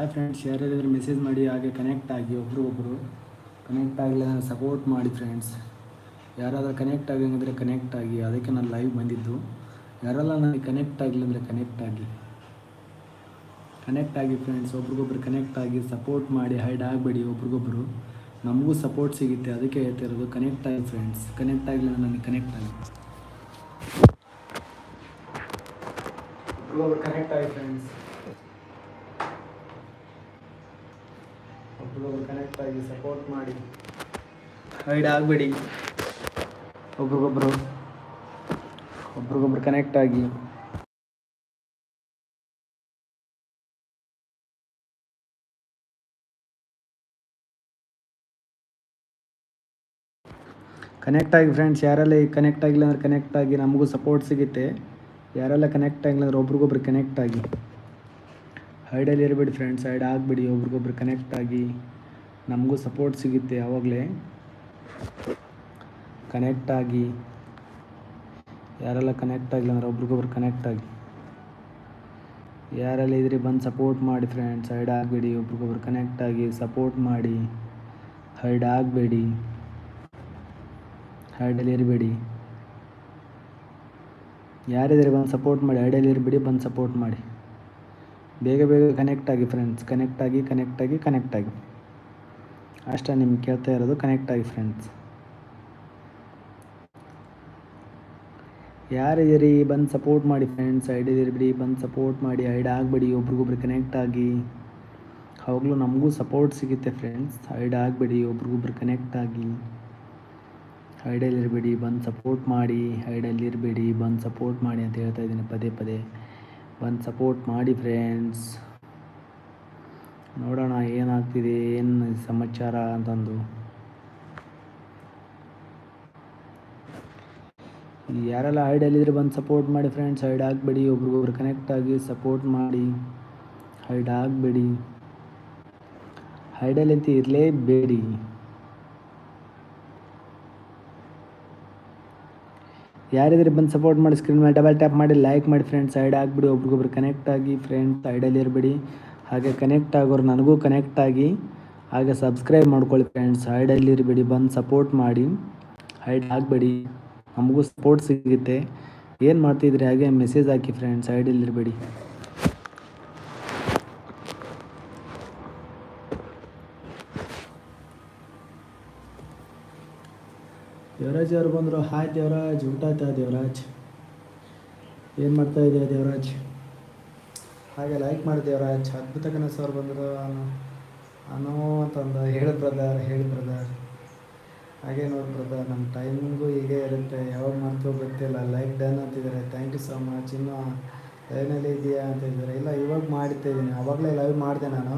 Hi friends ಯಾರ್ಯಾರಿದ್ರೆ message ಮಾಡಿ, ಹಾಗೆ connect ಆಗಿ ಒಬ್ರಿಗೊಬ್ರು ಕನೆಕ್ಟ್ ಆಗಲಿಲ್ಲ ಸಪೋರ್ಟ್ ಮಾಡಿ ಫ್ರೆಂಡ್ಸ್ ಯಾರಾದರೂ ಕನೆಕ್ಟ್ ಆಗಿದ್ರೆ ಕನೆಕ್ಟ್ ಆಗಿ. ಅದಕ್ಕೆ ನಾನು ಲೈವ್ ಬಂದಿದ್ದು. ಯಾರೆಲ್ಲ ನನಗೆ ಕನೆಕ್ಟ್ ಆಗಿಲ್ಲ ಅಂದರೆ ಕನೆಕ್ಟ್ ಆಗಿ. ಕನೆಕ್ಟ್ ಆಗಿ ಫ್ರೆಂಡ್ಸ್ ಒಬ್ರಿಗೊಬ್ರು ಕನೆಕ್ಟ್ ಆಗಿ ಸಪೋರ್ಟ್ ಮಾಡಿ ಹೈಡ್ ಆಗಬೇಡಿ ಒಬ್ರಿಗೊಬ್ರು. ನಮಗೂ ಸಪೋರ್ಟ್ ಸಿಗುತ್ತೆ. ಅದಕ್ಕೆ ಹೇಳ್ತಿರೋದು ಕನೆಕ್ಟ್ ಆಗಿ ಫ್ರೆಂಡ್ಸ್ ಕನೆಕ್ಟ್ ಆಗಿಲ್ಲ ನನಗೆ ಕನೆಕ್ಟ್ ಆಗಿ ಒಬ್ರಿಗೊಬ್ರು ಕನೆಕ್ಟ್ ಆಗಿ ಫ್ರೆಂಡ್ಸ್ ಒಬ್ರಿಗೊಬ್ರು ಕನೆಕ್ಟ್ ಆಗಿ ಸಪೋರ್ಟ್ ಮಾಡಿ. ಹೈಡ್ ಆಗಬೇಡಿ. ಒಬ್ರಿಗೊಬ್ರು ಒಬ್ರಿಗೊಬ್ರು ಕನೆಕ್ಟ್ ಆಗಿ. ಕನೆಕ್ಟ್ ಆಗಿ ಫ್ರೆಂಡ್ಸ್ ಯಾರೆಲ್ಲ ಕನೆಕ್ಟ್ ಆಗಿಲ್ಲ ಅಂದ್ರೆ ಕನೆಕ್ಟ್ ಆಗಿ ನಮಗೂ ಸಪೋರ್ಟ್ ಸಿಗುತ್ತೆ. ಯಾರೆಲ್ಲ ಕನೆಕ್ಟ್ ಆಗಿಲ್ಲ ಅಂದ್ರೆ ಒಬ್ರಿಗೊಬ್ರು ಕನೆಕ್ಟ್ ಆಗಿ. ಹೈಡಲ್ಲಿ ಇರಬೇಡಿ ಫ್ರೆಂಡ್ಸ್ ಹೈಡ್ ಆಗಬೇಡಿ. ಒಬ್ರಿಗೊಬ್ರು ಕನೆಕ್ಟ್ ಆಗಿ. ನಮಗೂ ಸಪೋರ್ಟ್ ಸಿಗುತ್ತೆ ಯಾವಾಗಲೇ. ಕನೆಕ್ಟ್ ಆಗಿ. ಯಾರೆಲ್ಲ ಕನೆಕ್ಟ್ ಆಗಿಲ್ಲ ಅಂದ್ರೆ ಒಬ್ರಿಗೊಬ್ರು ಕನೆಕ್ಟ್ ಆಗಿ. ಯಾರೆಲ್ಲ ಇದ್ರಿ ಬಂದು ಸಪೋರ್ಟ್ ಮಾಡಿ ಫ್ರೆಂಡ್ಸ್ ಹೈಡ್ ಆಗಬೇಡಿ. ಒಬ್ರಿಗೊಬ್ರು ಕನೆಕ್ಟ್ ಆಗಿ ಸಪೋರ್ಟ್ ಮಾಡಿ. ಹೈಡ್ ಆಗಬೇಡಿ. ಹೈಡಲ್ಲಿ ಇರಬೇಡಿ. ಯಾರಿದ್ರೆ ಬಂದು ಸಪೋರ್ಟ್ ಮಾಡಿ ಹೈಡಲ್ಲಿ ಇರಬೇಡಿ, ಬಂದು ಸಪೋರ್ಟ್ ಮಾಡಿ. ಬೇಗ ಬೇಗ ಕನೆಕ್ಟ್ ಆಗಿ ಫ್ರೆಂಡ್ಸ್ ಕನೆಕ್ಟ್ ಆಗಿ ಕನೆಕ್ಟ್ ಆಗಿ ಕನೆಕ್ಟ್ ಆಗಿ. ಅಷ್ಟೇ ನಿಮ್ಗೆ ಕೇಳ್ತಾ ಇರೋದು ಕನೆಕ್ಟ್ ಆಗಿ ಫ್ರೆಂಡ್ಸ್ ಯಾರಿದ್ದೀರಿ? ಬಂದು ಸಪೋರ್ಟ್ ಮಾಡಿ ಫ್ರೆಂಡ್ಸ್ ಐಡಿಯಲ್ಲಿರ್ಬಿಡಿ ಬಂದು ಸಪೋರ್ಟ್ ಮಾಡಿ ಹೈಡ್ ಆಗಬೇಡಿ. ಒಬ್ರಿಗೊಬ್ರು ಕನೆಕ್ಟ್ ಆಗಿ. ಅವಾಗಲೂ ನಮಗೂ ಸಪೋರ್ಟ್ ಸಿಗುತ್ತೆ ಫ್ರೆಂಡ್ಸ್ ಹೈಡ್ ಆಗಬೇಡಿ, ಒಬ್ರಿಗೊಬ್ರು ಕನೆಕ್ಟ್ ಆಗಿ. ಐಡಿಯಲ್ಲಿರಬೇಡಿ ಬಂದು ಸಪೋರ್ಟ್ ಮಾಡಿ ಹೈಡಲ್ಲಿರಬೇಡಿ ಬಂದು ಸಪೋರ್ಟ್ ಮಾಡಿ ಅಂತ ಹೇಳ್ತಾ ಇದ್ದೀನಿ ಪದೇ ಪದೇ. ಬಂದು ಸಪೋರ್ಟ್ ಮಾಡಿ ಫ್ರೆಂಡ್ಸ್ ನೋಡೋಣ ಏನಾಗ್ತಿದೆ, ಏನು ಸಮಾಚಾರ ಅಂತಂದು. ಯಾರೆಲ್ಲ ಹೈಡಲ್ಲಿದ್ರೆ ಬಂದು ಸಪೋರ್ಟ್ ಮಾಡಿ ಫ್ರೆಂಡ್ಸ್ ಹೈಡ್ ಆಗಬೇಡಿ, ಒಬ್ರಿಗೊಬ್ರು ಕನೆಕ್ಟ್ ಆಗಿ ಸಪೋರ್ಟ್ ಮಾಡಿ. ಹೈಡ್ ಆಗಬೇಡಿ. ಹೈಡಲ್ಲಿ ಅಂತ ಇರಲೇಬೇಡಿ. ಯಾರಿದ್ರೆ ಬಂದು ಸಪೋರ್ಟ್ ಮಾಡಿ ಸ್ಕ್ರೀನ್ ಮೇಲೆ ಡಬಲ್ ಟ್ಯಾಪ್ ಮಾಡಿ ಲೈಕ್ ಮಾಡಿ ಫ್ರೆಂಡ್ಸ್ ಸೈಡ್ ಆಗಿಬಿಡಿ, ಒಬ್ರಿಗೊಬ್ರು ಕನೆಕ್ಟ್ ಆಗಿ ಫ್ರೆಂಡ್ಸ್ ಹೈಡಲ್ಲಿ ಇರಬೇಡಿ. ಹಾಗೆ ಕನೆಕ್ಟ್ ಆಗೋರು ನನಗೂ ಕನೆಕ್ಟ್ ಆಗಿ, ಹಾಗೆ ಸಬ್ಸ್ಕ್ರೈಬ್ ಮಾಡ್ಕೊಳ್ಳಿ ಫ್ರೆಂಡ್ಸ್ ಹೈಡಲ್ಲಿ ಇರಬೇಡಿ, ಬಂದು ಸಪೋರ್ಟ್ ಮಾಡಿ. ಹೈಡ್ ಆಗಬೇಡಿ, ನಮಗೂ ಸಪೋರ್ಟ್ ಸಿಗುತ್ತೆ. ಏನು ಮಾಡ್ತಿದ್ರಿ? ಹಾಗೆ ಮೆಸೇಜ್ ಹಾಕಿ ಫ್ರೆಂಡ್ಸ್ ಹೈಡಲ್ಲಿ ಇರಬೇಡಿ. ದೇವರಾಜ್ ಅವರು ಬಂದರು. ಹಾಯ್ ದೇವರಾಜ್, ಊಟ ಆಯ್ತಾ ದೇವರಾಜ್? ಏನು ಮಾಡ್ತಾ ಇದೆಯಾ ದೇವರಾಜ್? ಹಾಗೆ ಲೈಕ್ ಮಾಡಿದೇವ್ರ ದೇವರಾಜ್ ಅದ್ಭುತ ಕನಸು ಅವ್ರು ಬಂದರು ಅನ್ನೋ ಅನೋ ಅಂತಂದ. ಹೇಳಿ ಬ್ರದರ್ ಹೇಳಿ ಬ್ರದರ್ ಹಾಗೆ ನೋಡಿ ಬ್ರದರ್ ನಮ್ಮ ಟೈಮಿಂಗು ಹೀಗೆ ಇರುತ್ತೆ. ಯಾವಾಗ ಮಾಡ್ತೀವೋ ಗೊತ್ತಿಲ್ಲ. ಲೈಕ್ ಡನ್ ಅಂತಿದ್ದಾರೆ. ಥ್ಯಾಂಕ್ ಯು ಸೊ ಮಚ್ ಇನ್ನೂ ಲೈವ್ನಲ್ಲಿ ಇದೆಯಾ ಅಂತ ಇದ್ದಾರೆ. ಇಲ್ಲ, ಇವಾಗ ಮಾಡ್ತಾ ಇದ್ದೀನಿ. ಆವಾಗಲೇ ಲೈವ್ ಮಾಡಿದೆ ನಾನು.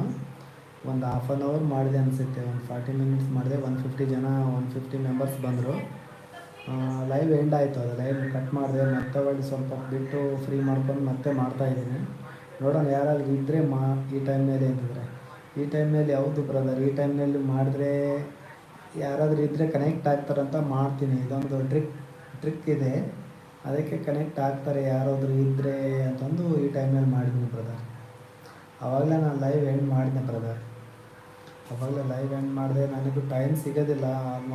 ಒಂದು ಹಾಫ್ ಆನ್ ಅವರ್ ಮಾಡಿದೆ ಅನಿಸುತ್ತೆ. ಒಂದು ಫಾರ್ಟಿ ಮಿನಿಟ್ಸ್ ಮಾಡಿದೆ. ಒನ್ ಫಿಫ್ಟಿ ಜನ ಒನ್ ಫಿಫ್ಟಿ ಮೆಂಬರ್ಸ್ ಬಂದರು. ಲೈವ್ ಎಂಡ್ ಆಯಿತು ಅದು. ಲೈವ್ ಕಟ್ ಮಾಡಿದೆ. ಮತ್ತೆ ಒಳ್ಳೆ ಸ್ವಲ್ಪ ಬಿಟ್ಟು ಫ್ರೀ ಮಾಡ್ಕೊಂಡು ಮತ್ತೆ ಮಾಡ್ತಾಯಿದ್ದೀನಿ ನೋಡೋಣ ಯಾರಾದರೂ ಇದ್ದರೆ ಮಾ, ಈ ಟೈಮ್ನಲ್ಲಿ ಅಂತಂದರೆ. ಈ ಟೈಮ್ನಲ್ಲಿ ಯಾವುದು ಬ್ರದರ್ ಈ ಟೈಮ್ನಲ್ಲಿ ಮಾಡಿದ್ರೆ ಯಾರಾದರೂ ಇದ್ದರೆ ಕನೆಕ್ಟ್ ಆಗ್ತಾರಂತ ಮಾಡ್ತೀನಿ. ಇದೊಂದು ಟ್ರಿಕ್ ಟ್ರಿಕ್ ಇದೆ. ಅದಕ್ಕೆ ಕನೆಕ್ಟ್ ಆಗ್ತಾರೆ ಯಾರಾದರೂ ಇದ್ದರೆ ಅಂತಂದು ಈ ಟೈಮ್ನಲ್ಲಿ ಮಾಡಿದ್ದೀನಿ ಬ್ರದರ್ ಆವಾಗಲೇ ನಾನು ಲೈವ್ ಎಂಡ್ ಮಾಡಿದೆ ಬ್ರದರ್ ಅವಾಗಲೇ ಲೈವ್ ಎಂಡ್ ಮಾಡಿದೆ ನನಗೂ ಟೈಮ್ ಸಿಗೋದಿಲ್ಲ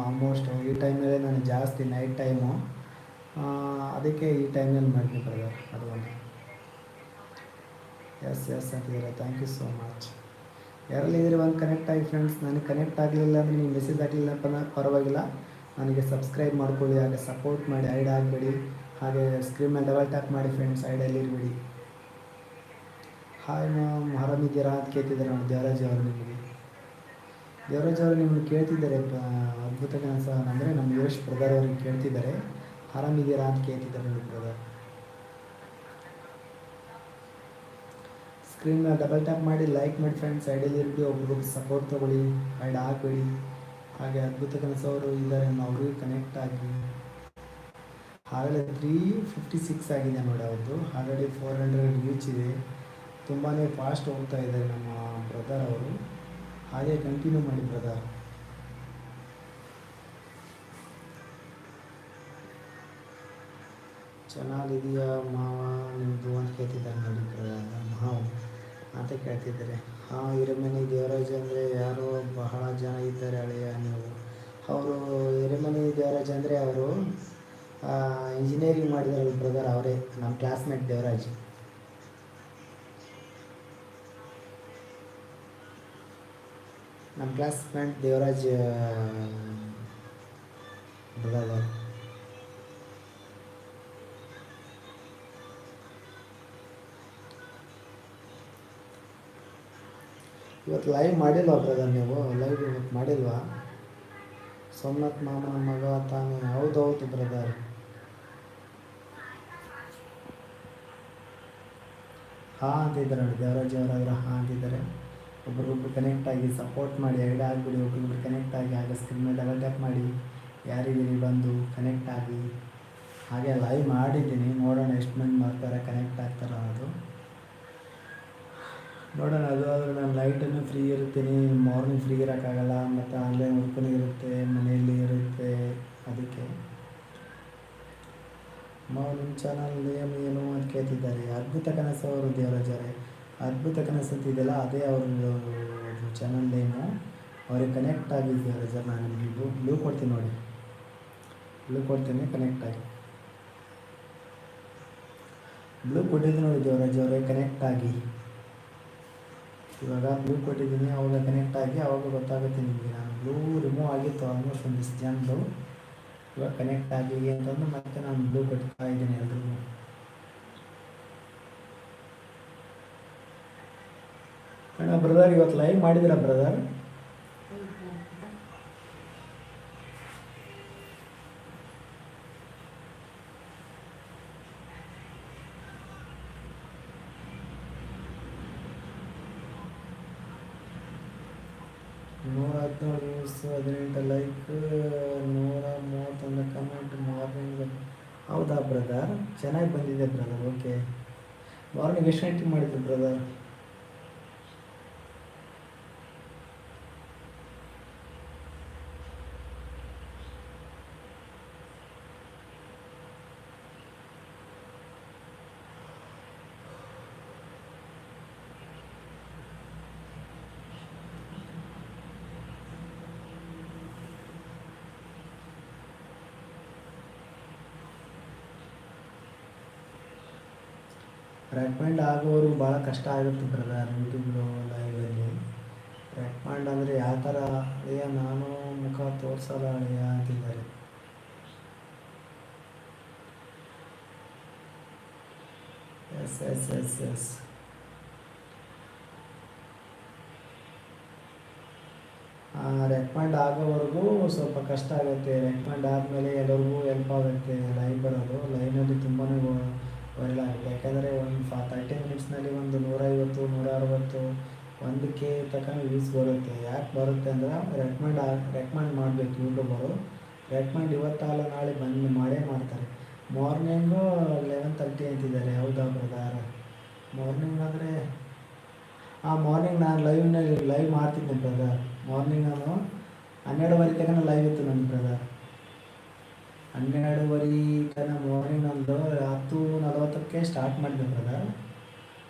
ಆಲ್ಮೋಸ್ಟ್ ಈ ಟೈಮಲ್ಲೇ ನನಗೆ ಜಾಸ್ತಿ ನೈಟ್ ಟೈಮು ಅದಕ್ಕೆ ಈ ಟೈಮಲ್ಲಿ ಮಾಡಿದೆ ಬ್ರದರ್ ಅದು ಎಸ್ ಎಸ್ ಅಂತಿದ್ದಾರೆ ಥ್ಯಾಂಕ್ ಯು ಸೋ ಮಚ್ ಯಾರಲ್ಲಿ ಇದ್ರೆ ಒಂದು ಕನೆಕ್ಟ್ ಆಗಿ ಫ್ರೆಂಡ್ಸ್ ನನಗೆ ಕನೆಕ್ಟ್ ಆಗಲಿಲ್ಲ ಅಂದರೆ ನೀವು ಮೆಸೇಜ್ ಹಾಕಲಿಲ್ಲ ಪರವಾಗಿಲ್ಲ ನನಗೆ ಸಬ್ಸ್ಕ್ರೈಬ್ ಮಾಡ್ಕೊಳ್ಳಿ ಹಾಗೆ ಸಪೋರ್ಟ್ ಮಾಡಿ ಐಡ್ ಆಗಬೇಡಿ ಹಾಗೆ ಸ್ಕ್ರೀನ್ ಮೇಲೆ ಡಬಲ್ ಟ್ಯಾಪ್ ಮಾಡಿ ಫ್ರೆಂಡ್ಸ್ ಐಡಲ್ಲಿ ಇರಬೇಡಿ ಹಾಯ್ ಮ್ಯಾಮ್ ಆರಾಮಿದ್ದೀರಾ ಅಂತ ಕೇಳ್ತಿದ್ದಾರೆ ನಾವು ದೇವರಾಜ್ ಅವರು ನಿಮಗೆ. ದೇವರಾಜ್ ಅವರು ನಿಮ್ಮನ್ನು ಕೇಳ್ತಿದ್ದಾರೆ ಅದ್ಭುತ ಕನಸ ಅಂದರೆ ನಮ್ಮ ಯೋಶ್ ಬ್ರದರ್ ಅವ್ರಿಗೆ ಕೇಳ್ತಿದ್ದಾರೆ. ಆರಾಮಿದ್ದೀರಾ ಅಂತ ಕೇಳ್ತಿದ್ದಾರೆ ನೋಡಿ ಬ್ರದರ್ ಸ್ಕ್ರೀನ್ ಮೇಲೆ ಡಬಲ್ ಟ್ಯಾಪ್ ಮಾಡಿ ಲೈಕ್ ಮಾಡಿ ಫ್ರೆಂಡ್ಸ್ ಇರ್ಬಿಡಿ ಒಬ್ರಿಗೊಬ್ರು ಸಪೋರ್ಟ್ ತೊಗೊಳ್ಳಿ ಆ್ಯಂಡ್ ಆಗಬೇಡಿ ಹಾಗೆ ಅದ್ಭುತ ಕನಸವರು ಇದ್ದಾರೆ ಅವ್ರಿಗೆ ಕನೆಕ್ಟ್ ಆಗಿ. ಹಾಗೆ ತ್ರೀ ಫಿಫ್ಟಿ ಸಿಕ್ಸ್ ಆಗಿದೆ ನೋಡಿ ಅವ್ರದ್ದು ಆಲ್ರೆಡಿ ಫೋರ್ ಹಂಡ್ರೆಡ್ ರೀಚ್ ಇದೆ. ತುಂಬಾ ಫಾಸ್ಟ್ ಹೋಗ್ತಾ ಇದ್ದಾರೆ ನಮ್ಮ ಬ್ರದರ್ ಅವರು. ಹಾಗೆ ಕಂಟಿನ್ಯೂ ಮಾಡಿ ಬ್ರದರ್ ಚೆನ್ನಾಗಿದೆಯಾ ಮಾವ ನಿಮ್ಮದು ಅಂತ ಕೇಳ್ತಿದ್ದಾರೆ ನೋಡಿ ಬ್ರದರ್ ಮಾವ ಅಂತ ಕೇಳ್ತಿದ್ದಾರೆ. ಹಾಂ ಹಿರೇಮನಿ ದೇವರಾಜ ಅಂದರೆ ಯಾರೋ ಬಹಳ ಜನ ಇದ್ದಾರೆ ಹಳೆಯ ನೀವು. ಅವರು ಹಿರೇಮನಿ ದೇವರಾಜ ಅಂದರೆ ಅವರು ಇಂಜಿನಿಯರಿಂಗ್ ಮಾಡಿದ್ರು ಬ್ರದರ್ ಅವರೇ, ನಮ್ಮ ಕ್ಲಾಸ್ಮೇಟ್ ದೇವರಾಜ್. ನಮ್ಮ ಕ್ಲಾಸ್ಮೇಟ್ ದೇವರಾಜ್ ಬ್ರದರ್ ಇವತ್ತು ಲೈವ್ ಮಾಡಿಲ್ವಾ ಬ್ರದರ್ ನೀವು? ಲೈವ್ ಇವತ್ತು ಮಾಡಿಲ್ವಾ? ಸೋಮನಾಥ್ ಮಾಮನ ಮಗ ತಾನೇ. ಹೌದೌದು ಬ್ರದರ್ ಹಾ ಅಂತಿದ್ದಾರೆ ನೋಡಿ, ದೇವರಾಜ್ ಅವರಾದ್ರೆ ಹಾ ಅಂತಿದ್ದಾರೆ. ಒಬ್ರಿಗೊಬ್ರು ಕನೆಕ್ಟ್ ಆಗಿ ಸಪೋರ್ಟ್ ಮಾಡಿ ಐಡಿ ಆಗಿಬಿಡಿ ಒಬ್ರಿಗೊಬ್ರು ಕನೆಕ್ಟ್ ಆಗಿ ಹಾಗೆ ಸ್ಕ್ರೀನ್ ಮೇಲೆ ಡಬಲ್ ಟ್ಯಾಪ್ ಮಾಡಿ, ಯಾರಿದ್ದೀರಿ ಬಂದು ಕನೆಕ್ಟ್ ಆಗಿ. ಹಾಗೆ ಲೈವ್ ಮಾಡಿದ್ದೀನಿ, ನೋಡೋಣ ಎಷ್ಟು ಮಂದಿ ಮಾಡ್ತಾರೆ ಕನೆಕ್ಟ್ ಆಗ್ತಾರ ಅದು. ನೋಡೋಣ, ಅದು ಆದರೆ ನಾನು ನೈಟನ್ನು ಫ್ರೀ ಇರ್ತೀನಿ ಮಾರ್ನಿಂಗ್ ಫ್ರೀ ಇರೋಕ್ಕಾಗಲ್ಲ, ಮತ್ತು ಆನ್ಲೈನ್ ವರ್ಕೂ ಇರುತ್ತೆ, ಮನೆಯಲ್ಲಿ ಇರುತ್ತೆ, ಅದಕ್ಕೆ. ನಿಮ್ಮ ಚಾನಲ್ ನೇಮ್ ಏನು ಅಂತ ಕೇಳ್ತಿದ್ದಾರೆ. ಅದ್ಭುತ ಕನಸು ಅವರು ದೇವರಾಜರೇ. ಅದ್ಭುತ ಕನಸು ಅಂತಿದೆಯಲ್ಲ, ಅದೇ ಅವ್ರದ್ದು ಚಾನಲ್ ನೇಮು ಅವ್ರಿಗೆ ಕನೆಕ್ಟ್ ಆಗಿ ದೇವರಾಜರ್, ನಾನು ನಿಮಗೆ ಬ್ಲೂ ಬ್ಲೂ ಕೊಡ್ತೀನಿ ನೋಡಿ. ಬ್ಲೂ ಕೊಡ್ತೀನಿ ಕನೆಕ್ಟ್ ಆಗಿ. ಬ್ಲೂ ಕೊಟ್ಟಿದ್ದು ನೋಡಿ ದೇವರಾಜ್ ಅವರೇ ಕನೆಕ್ಟ್ ಆಗಿ. ಇವಾಗ ಬ್ಲೂ ಕೊಟ್ಟಿದ್ದೀನಿ, ಅವಾಗ ಕನೆಕ್ಟ್ ಆಗಿ ಅವಾಗ ಗೊತ್ತಾಗುತ್ತೆ ನಿಮಗೆ. ನಾನು ಬ್ಲೂ ರಿಮೂವ್ ಆಗಿತ್ತು ಆಲ್ಮೋಸ್ಟ್ ಒಂದಿಷ್ಟು ಜನದು ಇವಾಗ ಕನೆಕ್ಟ್ ಆಗಿ ಅಂತಂದು ಮತ್ತೆ ನಾನು ಬ್ಲೂ ಕೊಡ್ತಾ ಇದ್ದೀನಿ ಎಲ್ರಿಗೂ. ಅಣ್ಣ ಬ್ರದರ್ ಇವತ್ತು ಲೈವ್ ಮಾಡಿದ್ದೀರಾ ಬ್ರದರ್ ನೂರ ಹದಿನೇಳು ವ್ಯೂಸ್ ಹದಿನೆಂಟು ಲೈಕ್, ನೂರ ಮೂವತ್ತೊಂದು ಕಮೆಂಟ್ ಮಾರ್ನಿಂಗ್ ಹೌದಾ ಬ್ರದರ್ ಚೆನ್ನಾಗಿ ಬಂದಿದೆ ಬ್ರದರ್ ಓಕೆ ಮಾರ್ನಿಂಗ್ ಎಷ್ಟು ಗಂಟೆಗೆ ಮಾಡಿದ್ದು ಬ್ರದರ್ ರೆಕಮೆಂಡ್ ಆಗೋರು ಭಾಳ ಕಷ್ಟ ಆಗುತ್ತೆ ಬ್ರದರ್ ಯೂಟ್ಯೂಬ್ಲು ಲೈವಲ್ಲಿ ರೆಕಮೆಂಡ್ ಅಂದರೆ ಯಾವ ಥರ ಅಳಿಯ ನಾನು ಮುಖ ತೋರಿಸಲ್ಲ ಅಳಿಯ ಅಂತಿದ್ದಾರೆ. Yes yes yes yes recommend ಆಗೋವರೆಗೂ ಸ್ವಲ್ಪ ಕಷ್ಟ ಆಗುತ್ತೆ. ರೆಕಮೆಂಡ್ ಆದಮೇಲೆ ಎಲ್ಲರಿಗೂ ಹೆಲ್ಪ್ ಆಗುತ್ತೆ ಲೈವ್ ಬರೋದು ಲೈನಲ್ಲಿ ತುಂಬಾ ವೈರಲ್ ಆಗುತ್ತೆ ಯಾಕೆಂದರೆ ಒಂದು ಫಾ ತರ್ಟಿ ಮಿನಿಟ್ಸ್ನಲ್ಲಿ ಒಂದು ನೂರೈವತ್ತು ನೂರ ಅರವತ್ತು ಒಂದು ಕೆ ತನಕ ವ್ಯೂಸ್ ಬರುತ್ತೆ. ಯಾಕೆ ಬರುತ್ತೆ ಅಂದರೆ ರೆಕಮೆಂಡ್ ರೆಕಮೆಂಡ್ ಮಾಡಬೇಕು ಯೂಟ್ಯೂಬರು ರೆಕಮೆಂಡ್ ಇವತ್ತಲ್ಲ ನಾಳೆ ಬಂದು ಮಾಡೇ ಮಾಡ್ತಾರೆ. ಮಾರ್ನಿಂಗು ಲೆವೆನ್ ತರ್ಟಿ ಅಂತಿದ್ದಾರೆ. ಹೌದಾ ಬ್ರದರ್? ಮಾರ್ನಿಂಗ್ ಅಂದರೆ ಆ ಮಾರ್ನಿಂಗ್ ನಾನು ಲೈವ್ನಲ್ಲಿ ಲೈವ್ ಮಾಡ್ತಿದ್ದೆ ಬ್ರದರ್. ಮಾರ್ನಿಂಗ್ ನಾನು ಹನ್ನೆರಡುವರೆ ತನಕ ಲೈವ್ ಇತ್ತು ನನ್ನ ಬ್ರದರ್. ಹನ್ನೆರಡುವರೆ ತನಕ ಮಾರ್ನಿಂಗ್ ನಂದು ಹತ್ತು ನಲವತ್ತಕ್ಕೆ ಸ್ಟಾರ್ಟ್ ಮಾಡಿದೆ ಬ್ರದರ್.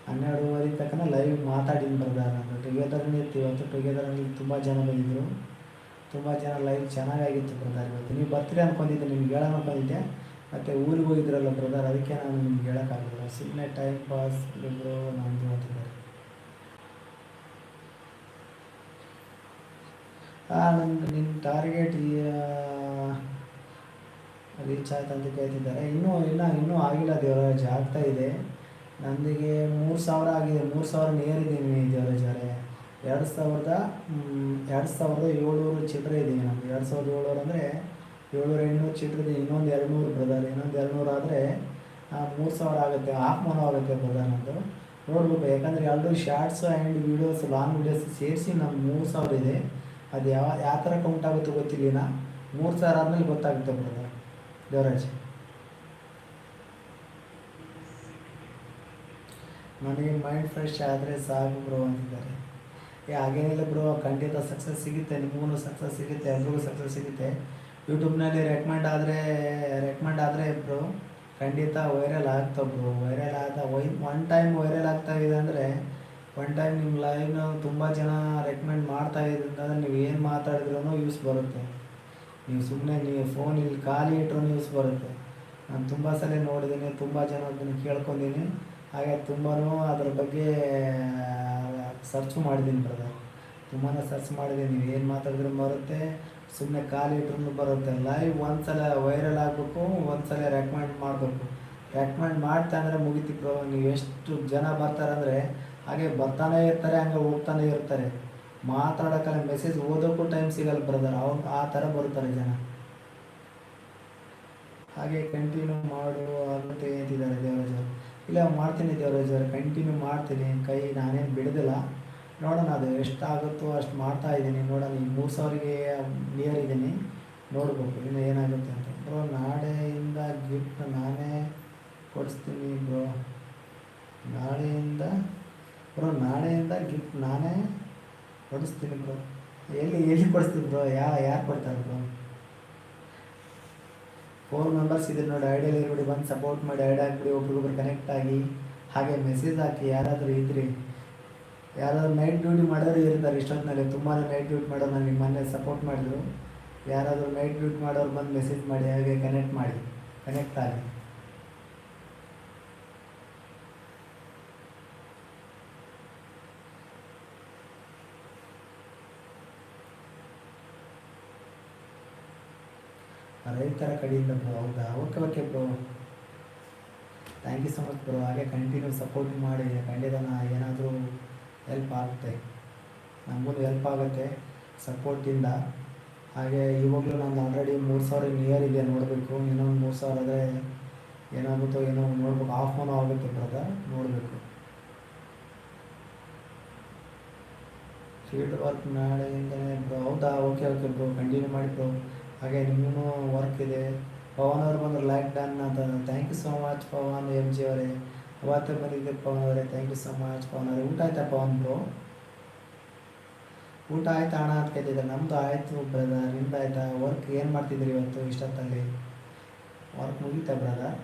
ಹನ್ನೆರಡುವರೆ ತನಕ ಲೈವ್ ಮಾತಾಡಿನ ಬರ್ದಾರ. ಟುಗೆದರ್ನೇ ಇತ್ತು ಇವತ್ತು ಟುಗೆದರ್ನಲ್ಲಿ ತುಂಬ ಜನ ಬಂದಿದ್ದರು ತುಂಬ ಜನ ಲೈವ್ ಚೆನ್ನಾಗಾಗಿತ್ತು ಬ್ರದರ್. ಇವತ್ತು ನೀವು ಬರ್ತೀರಿ ಅಂದ್ಕೊಂಡಿದ್ದೆ ನಿಮ್ಗೆ ಹೇಳೋಣ ಅಂದ್ಕೊಂಡಿದ್ದೆ ಮತ್ತು ಊರಿಗೆ ಹೋಗಿದ್ರಲ್ಲ ಬ್ರದರ್, ಅದಕ್ಕೆ ನಾನು ನಿಮ್ಗೆ ಹೇಳೋಕ್ಕಾಗಲ್ಲ ಸುಮ್ಮನೆ ಟೈಮ್ ಪಾಸ್ ಇಬ್ಬರು ನಮ್ಮದು ಹಾಂ ನಂದು ನಿನ್ನ ಟಾರ್ಗೆಟ್ ರೀಚ್ ಆಯ್ತು ಅಂತ ಕೇಳ್ತಿದ್ದಾರೆ. ಇನ್ನೂ ಇಲ್ಲ ಇನ್ನೂ ಆಗಿಲ್ಲ ದೇವರಾಜ್. ಆಗ್ತಾ ಇದೆ. ನಂದಿಗೆ ಮೂರು ಸಾವಿರ ಆಗಿದೆ, ಮೂರು ಸಾವಿರ ನೇರಿದ್ದೀನಿ ದೇವರಾಜಾರೆ ಎರಡು ಸಾವಿರದ ಎರಡು ಸಾವಿರದ ಏಳ್ನೂರು ಚಿಲ್ಲರೆ ಇದ್ದೀನಿ ನಮ್ಗೆ ಎರಡು ಸಾವಿರದ ಏಳ್ನೂರು ಅಂದರೆ ಏಳ್ನೂರು ಎಂಟುನೂರು ಚಿಲ್ಲರೆ ಇದೆ ಇನ್ನೊಂದು ಎರಡು ನೂರು ಬ್ರದರ್ ಇನ್ನೊಂದು ಎರಡು ನೂರು ಆದರೆ ಮೂರು ಸಾವಿರ ಆಗುತ್ತೆ ಹಾಫ್ ಮನೋ ಆಗುತ್ತೆ ಬ್ರದರ್ ನಂದು. ನೋಡ್ಬೇಕು, ಯಾಕಂದರೆ ಎರಡು shorts and videos long videos ಸೇರಿಸಿ ನಮ್ಗೆ ಮೂರು ಸಾವಿರ ಇದೆ. ಅದು ಯಾವ ಯಾವ ಥರ ಕೌಂಟ್ ಆಗುತ್ತೋ ಗೊತ್ತಿಲ್ಲ ಮೂರು ಸಾವಿರ ಆದಮೇಲೆ ಗೊತ್ತಾಗುತ್ತೆ ಬ್ರದರ್ ದೇವರಾಜ್ ನನಗೆ ಮೈಂಡ್ ಫ್ರೆಶ್ ಆದರೆ ಸಾಕು ಬ್ರೋ ಅಂತಿದ್ದಾರೆ. ಹಾಗೇನಿಲ್ಲ ಬ್ರೋ ಖಂಡಿತ ಸಕ್ಸಸ್ ಸಿಗುತ್ತೆ, ನಿಮಗೂ ಸಕ್ಸಸ್ ಸಿಗುತ್ತೆ, ಎಲ್ರಿಗೂ ಸಕ್ಸಸ್ ಸಿಗುತ್ತೆ. ಯೂಟ್ಯೂಬ್ನಲ್ಲಿ ರೆಕಮೆಂಡ್ ಆದರೆ ರೆಕಮೆಂಡ್ ಆದರೆ ಬ್ರೋ ಖಂಡಿತ ವೈರಲ್ ಆಗ್ತಾವೆ ಬ್ರೋ ವೈರಲ್ ಆದ ವೈ ಒನ್ ಟೈಮ್ ವೈರಲ್ ಆಗ್ತಾ ಇದೆ ಅಂದರೆ ಒನ್ ಟೈಮ್ ನಿಮ್ಮ ಲೈವ್ನ ತುಂಬ ಜನ ರೆಕಮೆಂಡ್ ಮಾಡ್ತಾ ಇದ್ರಿಂದ ನೀವು ಏನು ಮಾತಾಡಿದ್ರೂ ಯೂಸ್ ಬರುತ್ತೆ. ನೀವು ಸುಮ್ಮನೆ ನೀವು ಫೋನ್ ಇಲ್ಲಿ ಖಾಲಿ ಇಟ್ಟರು ಯೂಸ್ ಬರುತ್ತೆ. ನಾನು ತುಂಬ ಸಲ ನೋಡಿದ್ದೀನಿ ತುಂಬ ಜನ ಅದನ್ನು ಕೇಳ್ಕೊಂಡಿದ್ದೀನಿ ಹಾಗೆ ತುಂಬಾ ಅದ್ರ ಬಗ್ಗೆ ಸರ್ಚ್ ಮಾಡಿದ್ದೀನಿ ಬ್ರದರ್ ತುಂಬಾ ಸರ್ಚ್ ಮಾಡಿದ್ದೀನಿ. ನೀವು ಏನು ಮಾತಾಡಿದ್ರು ಬರುತ್ತೆ ಸುಮ್ಮನೆ ಖಾಲಿ ಇಟ್ರೂ ಬರುತ್ತೆ. ಲೈವ್ ಒಂದ್ಸಲ ವೈರಲ್ ಆಗಬೇಕು, ಒಂದ್ಸಲ ರೆಕಮೆಂಡ್ ಮಾಡಬೇಕು. ರೆಕಮೆಂಡ್ ಮಾಡ್ತಾ ಅಂದರೆ ಮುಗಿತಿ ಬ್ರೋ ನೀವು ಎಷ್ಟು ಜನ ಬರ್ತಾರಂದರೆ ಹಾಗೆ ಬರ್ತಾನೆ ಇರ್ತಾರೆ, ಹಂಗೆ ಹೋಗ್ತಾನೆ ಇರ್ತಾರೆ. ಮಾತಾಡೋಕ್ಕಲ್ಲ ಮೆಸೇಜ್ ಓದೋಕ್ಕೂ ಟೈಮ್ ಸಿಗಲ್ಲ ಬ್ರದರ್ ಅವ್ರು ಆ ಥರ ಬರ್ತಾರೆ ಜನ. ಹಾಗೆ ಕಂಟಿನ್ಯೂ ಮಾಡು ಅಂತ ಅವರು ಇಲ್ಲ ಮಾಡ್ತೀನಿ ದೇವರಾಜ್ ಅವರು ಕಂಟಿನ್ಯೂ ಮಾಡ್ತೀನಿ. ಕೈ ನಾನೇನು ಬಿಡೋದಿಲ್ಲ. ನೋಡೋಣ, ಅದು ಎಷ್ಟಾಗುತ್ತೋ ಅಷ್ಟು ಮಾಡ್ತಾ ಇದ್ದೀನಿ. ನೋಡೋಣ, ಈ ಮೂರು ಸಾವಿರಗೆ ನಿಯರ್ ಇದ್ದೀನಿ. ನೋಡ್ಬೇಕು, ಇನ್ನು ಏನಾಗುತ್ತೆ ಅಂತ. ಬ್ರೋ ನಾಳೆಯಿಂದ ಗಿಫ್ಟ್ ನಾನೇ ಕೊಡಿಸ್ತೀನಿ ಬ್ರೋ ನಾಳೆಯಿಂದ ಬ್ರೋ ನಾಳೆಯಿಂದ ಗಿಫ್ಟ್ ನಾನೇ ಕೊಡಿಸ್ತೀನಿ ಬ್ರೋ ಎಲ್ಲಿ ಎಲ್ಲಿ ಕೊಡಿಸ್ತೀನಿ ಬ್ರೋ ಯಾ, ಯಾರು ಕೊಡ್ತಾರೆ ಬ್ರೋ ಫೋರ್ ಮೆಂಬರ್ಸ್ ಇದ್ರೆ ನೋಡಿ ಐಡಿಯಲ್ಲಿ ಇರ್ಬಿಡಿ, ಬಂದು ಸಪೋರ್ಟ್ ಮಾಡಿ ಐಡಿ ಹಾಕ್ಬಿಡಿ, ಒಬ್ರಿಗೊಬ್ರು ಕನೆಕ್ಟ್ ಆಗಿ, ಹಾಗೆ ಮೆಸೇಜ್ ಹಾಕಿ, ಯಾರಾದರೂ ಇದ್ರಿ, ಯಾರಾದರೂ ನೈಟ್ ಡ್ಯೂಟಿ ಮಾಡೋರು ಇರ್ತಾರೆ ಇಷ್ಟೊತ್ತಿನಲ್ಲಿ ತುಂಬಾ ನೈಟ್ ಡ್ಯೂಟಿ ಮಾಡೋರು ನಿಮ್ಮ ಮೊನ್ನೆ ಸಪೋರ್ಟ್ ಮಾಡಿದ್ರು. ಯಾರಾದರೂ ನೈಟ್ ಡ್ಯೂಟಿ ಮಾಡೋರು ಬಂದು ಮೆಸೇಜ್ ಮಾಡಿ, ಹಾಗೆ ಕನೆಕ್ಟ್ ಮಾಡಿ ಕನೆಕ್ಟ್ ಆಗಿ. ರೈತರ ಕಡೆಯಿಂದ ಬ್ರೋ ಹೌದಾ? Okay okay bro thank you so much bro ಹಾಗೆ ಕಂಟಿನ್ಯೂ ಸಪೋರ್ಟ್ ಮಾಡಿ ಖಂಡಿತ ಏನಾದರೂ ಹೆಲ್ಪ್ ಆಗುತ್ತೆ. ನಮಗೂ ಹೆಲ್ಪ್ ಆಗುತ್ತೆ ಸಪೋರ್ಟಿಂದ ಹಾಗೆ ಇವಾಗಲೂ ನಾನು ಆಲ್ರೆಡಿ ಮೂರು ಸಾವಿರ ನಿಯರ್ ಇದೆ ನೋಡಬೇಕು. ಇನ್ನೊಂದು ಮೂರು ಸಾವಿರ ಆದರೆ ಏನಾಗುತ್ತೋ ಏನೋ ನೋಡ್ಬೇಕು. ಆಫ್ ಆನ್ ಆಗುತ್ತೆ ಬ್ರದರ್ ನೋಡಬೇಕು. ಫೀಲ್ಡ್ ವರ್ಕ್ ನಾಳೆಯಿಂದನೇ ಬ್ರೋ ಹೌದಾ? ಓಕೆ ಓಕೆ ಬ್ರೋ ಕಂಟಿನ್ಯೂ ಮಾಡಿ ಬ್ರೋ ಹಾಗೆ ನಿಮಗೂ ವರ್ಕ್ ಇದೆ. ಪವನ್ ಅವರು ಬಂದ್ರೆ ಲೈಕ್ ಡನ್ ಅಂತ thank you so much Pavan M G ಅವರೇ. ಅವತ್ತೇ ಬಂದಿದ್ದೆ ಪವನ್ ಅವರೇ. Thank you so much Pavan ಅವರೇ. ಊಟ ಆಯ್ತಾ ಪವನ್ ಬ್ರೋ? ಊಟ ಆಯ್ತಾ ಹಣ ಅಂತ ಕೇಳ್ತಿದ್ದಾರೆ ನಮ್ಮದು ಆಯಿತು ಬ್ರದರ್ ನಿಮ್ದು ಆಯ್ತಾ? ವರ್ಕ್ ಏನು ಮಾಡ್ತಿದ್ರಿ ಇವತ್ತು ಇಷ್ಟೊತ್ತಲ್ಲಿ? ವರ್ಕ್ ಮುಗೀತಾ ಬ್ರದರ್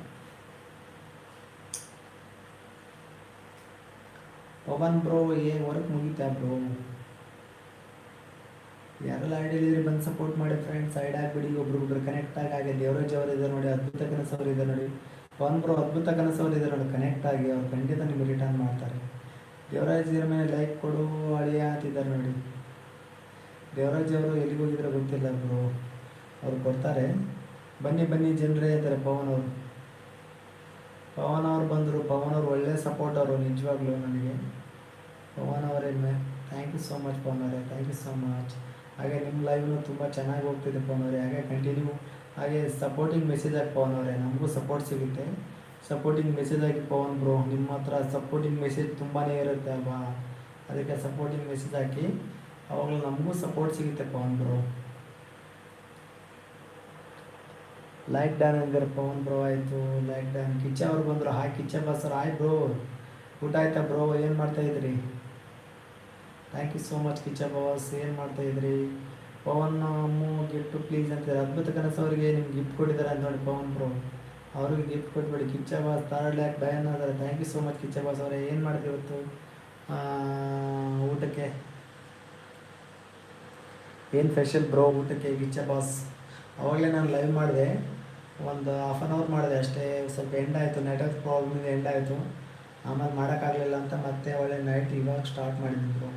ಪವನ್ ಬ್ರೋ, ಏ ವರ್ಕ್ ಮುಗೀತಾ ಬ್ರೋ? ಯಾರೆಲ್ಲ ಐಡಿಯಲ್ಲಿ ಬಂದು ಸಪೋರ್ಟ್ ಮಾಡಿ ಫ್ರೆಂಡ್ಸ್ ಸೈಡ್ ಆಗಿಬಿಡಿ ಒಬ್ರಿಗೊಬ್ರು ಕನೆಕ್ಟ್ ಆಗಿ ದೇವರಾಜ್ ಅವರು ಇದೆ ನೋಡಿ, ಅದ್ಭುತ ಇದೆ ನೋಡಿ. ಪವನ್ ಬ್ರೋ ಅದ್ಭುತ ಇದೆ ನೋಡಿ ಕನೆಕ್ಟ್ ಆಗಿ, ಅವ್ರು ಖಂಡಿತ ನಿಮಗೆ ರಿಟರ್ನ್ ಮಾಡ್ತಾರೆ. ದೇವರಾಜ್ ಇದ್ರ ಮೇಲೆ ಲೈಕ್ ಕೊಡು, ಅಳಿಯ ಅಂತಿದ್ದಾರೆ ನೋಡಿ. ದೇವರಾಜ್ ಅವರು ಎಲ್ಲಿಗೆ ಹೋಗಿದ್ರೆ ಗೊತ್ತಿಲ್ಲ ಬ್ರೋ ಅವ್ರು ಕೊಡ್ತಾರೆ. ಬನ್ನಿ ಬನ್ನಿ ಜನರೇ ಇದ್ದಾರೆ ಪವನ್ ಅವರು. ಪವನ್ ಅವ್ರು ಬಂದರು, ಪವನ್ ಅವರು ಒಳ್ಳೆ ಸಪೋರ್ಟ್ ಅವರು, ನಿಜವಾಗ್ಲೂ ನನಗೆ. ಪವನ್ ಅವರೇ thank you so much Pavan ಅವರೇ ಥ್ಯಾಂಕ್ ಯು ಸೋ ಮಚ್ ಹಾಗೆ ನಿಮ್ಮ ಲೈವ್ನು ತುಂಬ ಚೆನ್ನಾಗಿ ಹೋಗ್ತಿದೆ ಪವನ್ ಅವರೇ. ಹಾಗೆ ಕಂಟಿನ್ಯೂ ಹಾಗೆ ಸಪೋರ್ಟಿಂಗ್ ಮೆಸೇಜ್ ಹಾಕಿ ಪವನ್ ಅವರೇ. ನಮಗೂ ಸಪೋರ್ಟ್ ಸಿಗುತ್ತೆ. ಸಪೋರ್ಟಿಂಗ್ ಮೆಸೇಜ್ ಹಾಕಿ ಪವನ್ ಬ್ರೋ ನಿಮ್ಮ ಹತ್ರ ಸಪೋರ್ಟಿಂಗ್ ಮೆಸೇಜ್ ತುಂಬಾ ಇರುತ್ತೆ ಅಲ್ವಾ? ಅದಕ್ಕೆ ಸಪೋರ್ಟಿಂಗ್ ಮೆಸೇಜ್ ಹಾಕಿ, ಅವಾಗಲೂ ನಮಗೂ ಸಪೋರ್ಟ್ ಸಿಗುತ್ತೆ ಪವನ್ ಬ್ರೋ ಲೈಕ್ ಡಾನ್ ಅಂದರೆ ಪವನ್ ಬ್ರೋ ಆಯಿತು. ಲೈಕ್ ಡಾನ್ ಕಿಚ್ಚ ಅವ್ರು ಬಂದರು. Hi Kiccha sir hi bro ಊಟ ಆಯ್ತಾ ಬ್ರೋ ಏನು ಮಾಡ್ತಾ ಇದ್ರಿ thank you so much Kiccha boss ಏನು ಮಾಡ್ತಾ ಇದ್ರಿ. ಪವನ್ ಅಮ್ಮು ಗಿಫ್ಟು ಪ್ಲೀಸ್ ಅಂತಾರೆ ಅದ್ಭುತ ಕನಸು ಅವರಿಗೆ ನಿಮ್ಗೆ ಗಿಫ್ಟ್ ಕೊಟ್ಟಿದ್ದಾರೆ ಅಂತ ನೋಡಿ ಪವನ್ ಬ್ರೋ ಅವ್ರಿಗೆ ಗಿಫ್ಟ್ ಕೊಟ್ಬಿಡಿ. ಕಿಚ್ಚ ಬಾಸ್ ತರ್ಡ್ ಲ್ಯಾಕ್ ಬ್ಯಾನ್ ಆದರೆ thank you so much Kiccha boss ಅವರೇ. ಏನು ಮಾಡಿದೆ ಇವತ್ತು? ಊಟಕ್ಕೆ? ಏನು ಸ್ಪೆಷಲ್ ಬ್ರೋ ಊಟಕ್ಕೆ ಕಿಚ್ಚ ಬಾಸ್ ಅವಾಗಲೇ ನಾನು ಲೈವ್ ಮಾಡಿದೆ. ಒಂದು ಹಾಫ್ ಆನ್ ಅವರ್ ಮಾಡಿದೆ ಅಷ್ಟೇ. ಸ್ವಲ್ಪ ಎಂಡ್ ಆಯಿತು. ನೆಟ್ವರ್ಕ್ ಪ್ರಾಬ್ಲಮ್ ಎಂಡ್ ಆಯಿತು. ಆಮೇಲೆ ಮಾಡೋಕ್ಕಾಗಲಿಲ್ಲ ಅಂತ ಮತ್ತೆ ಒಳ್ಳೆ ನೈಟ್ ಇವಾಗ ಸ್ಟಾರ್ಟ್ ಮಾಡಿದ್ದೀನಿ ಬ್ರೋ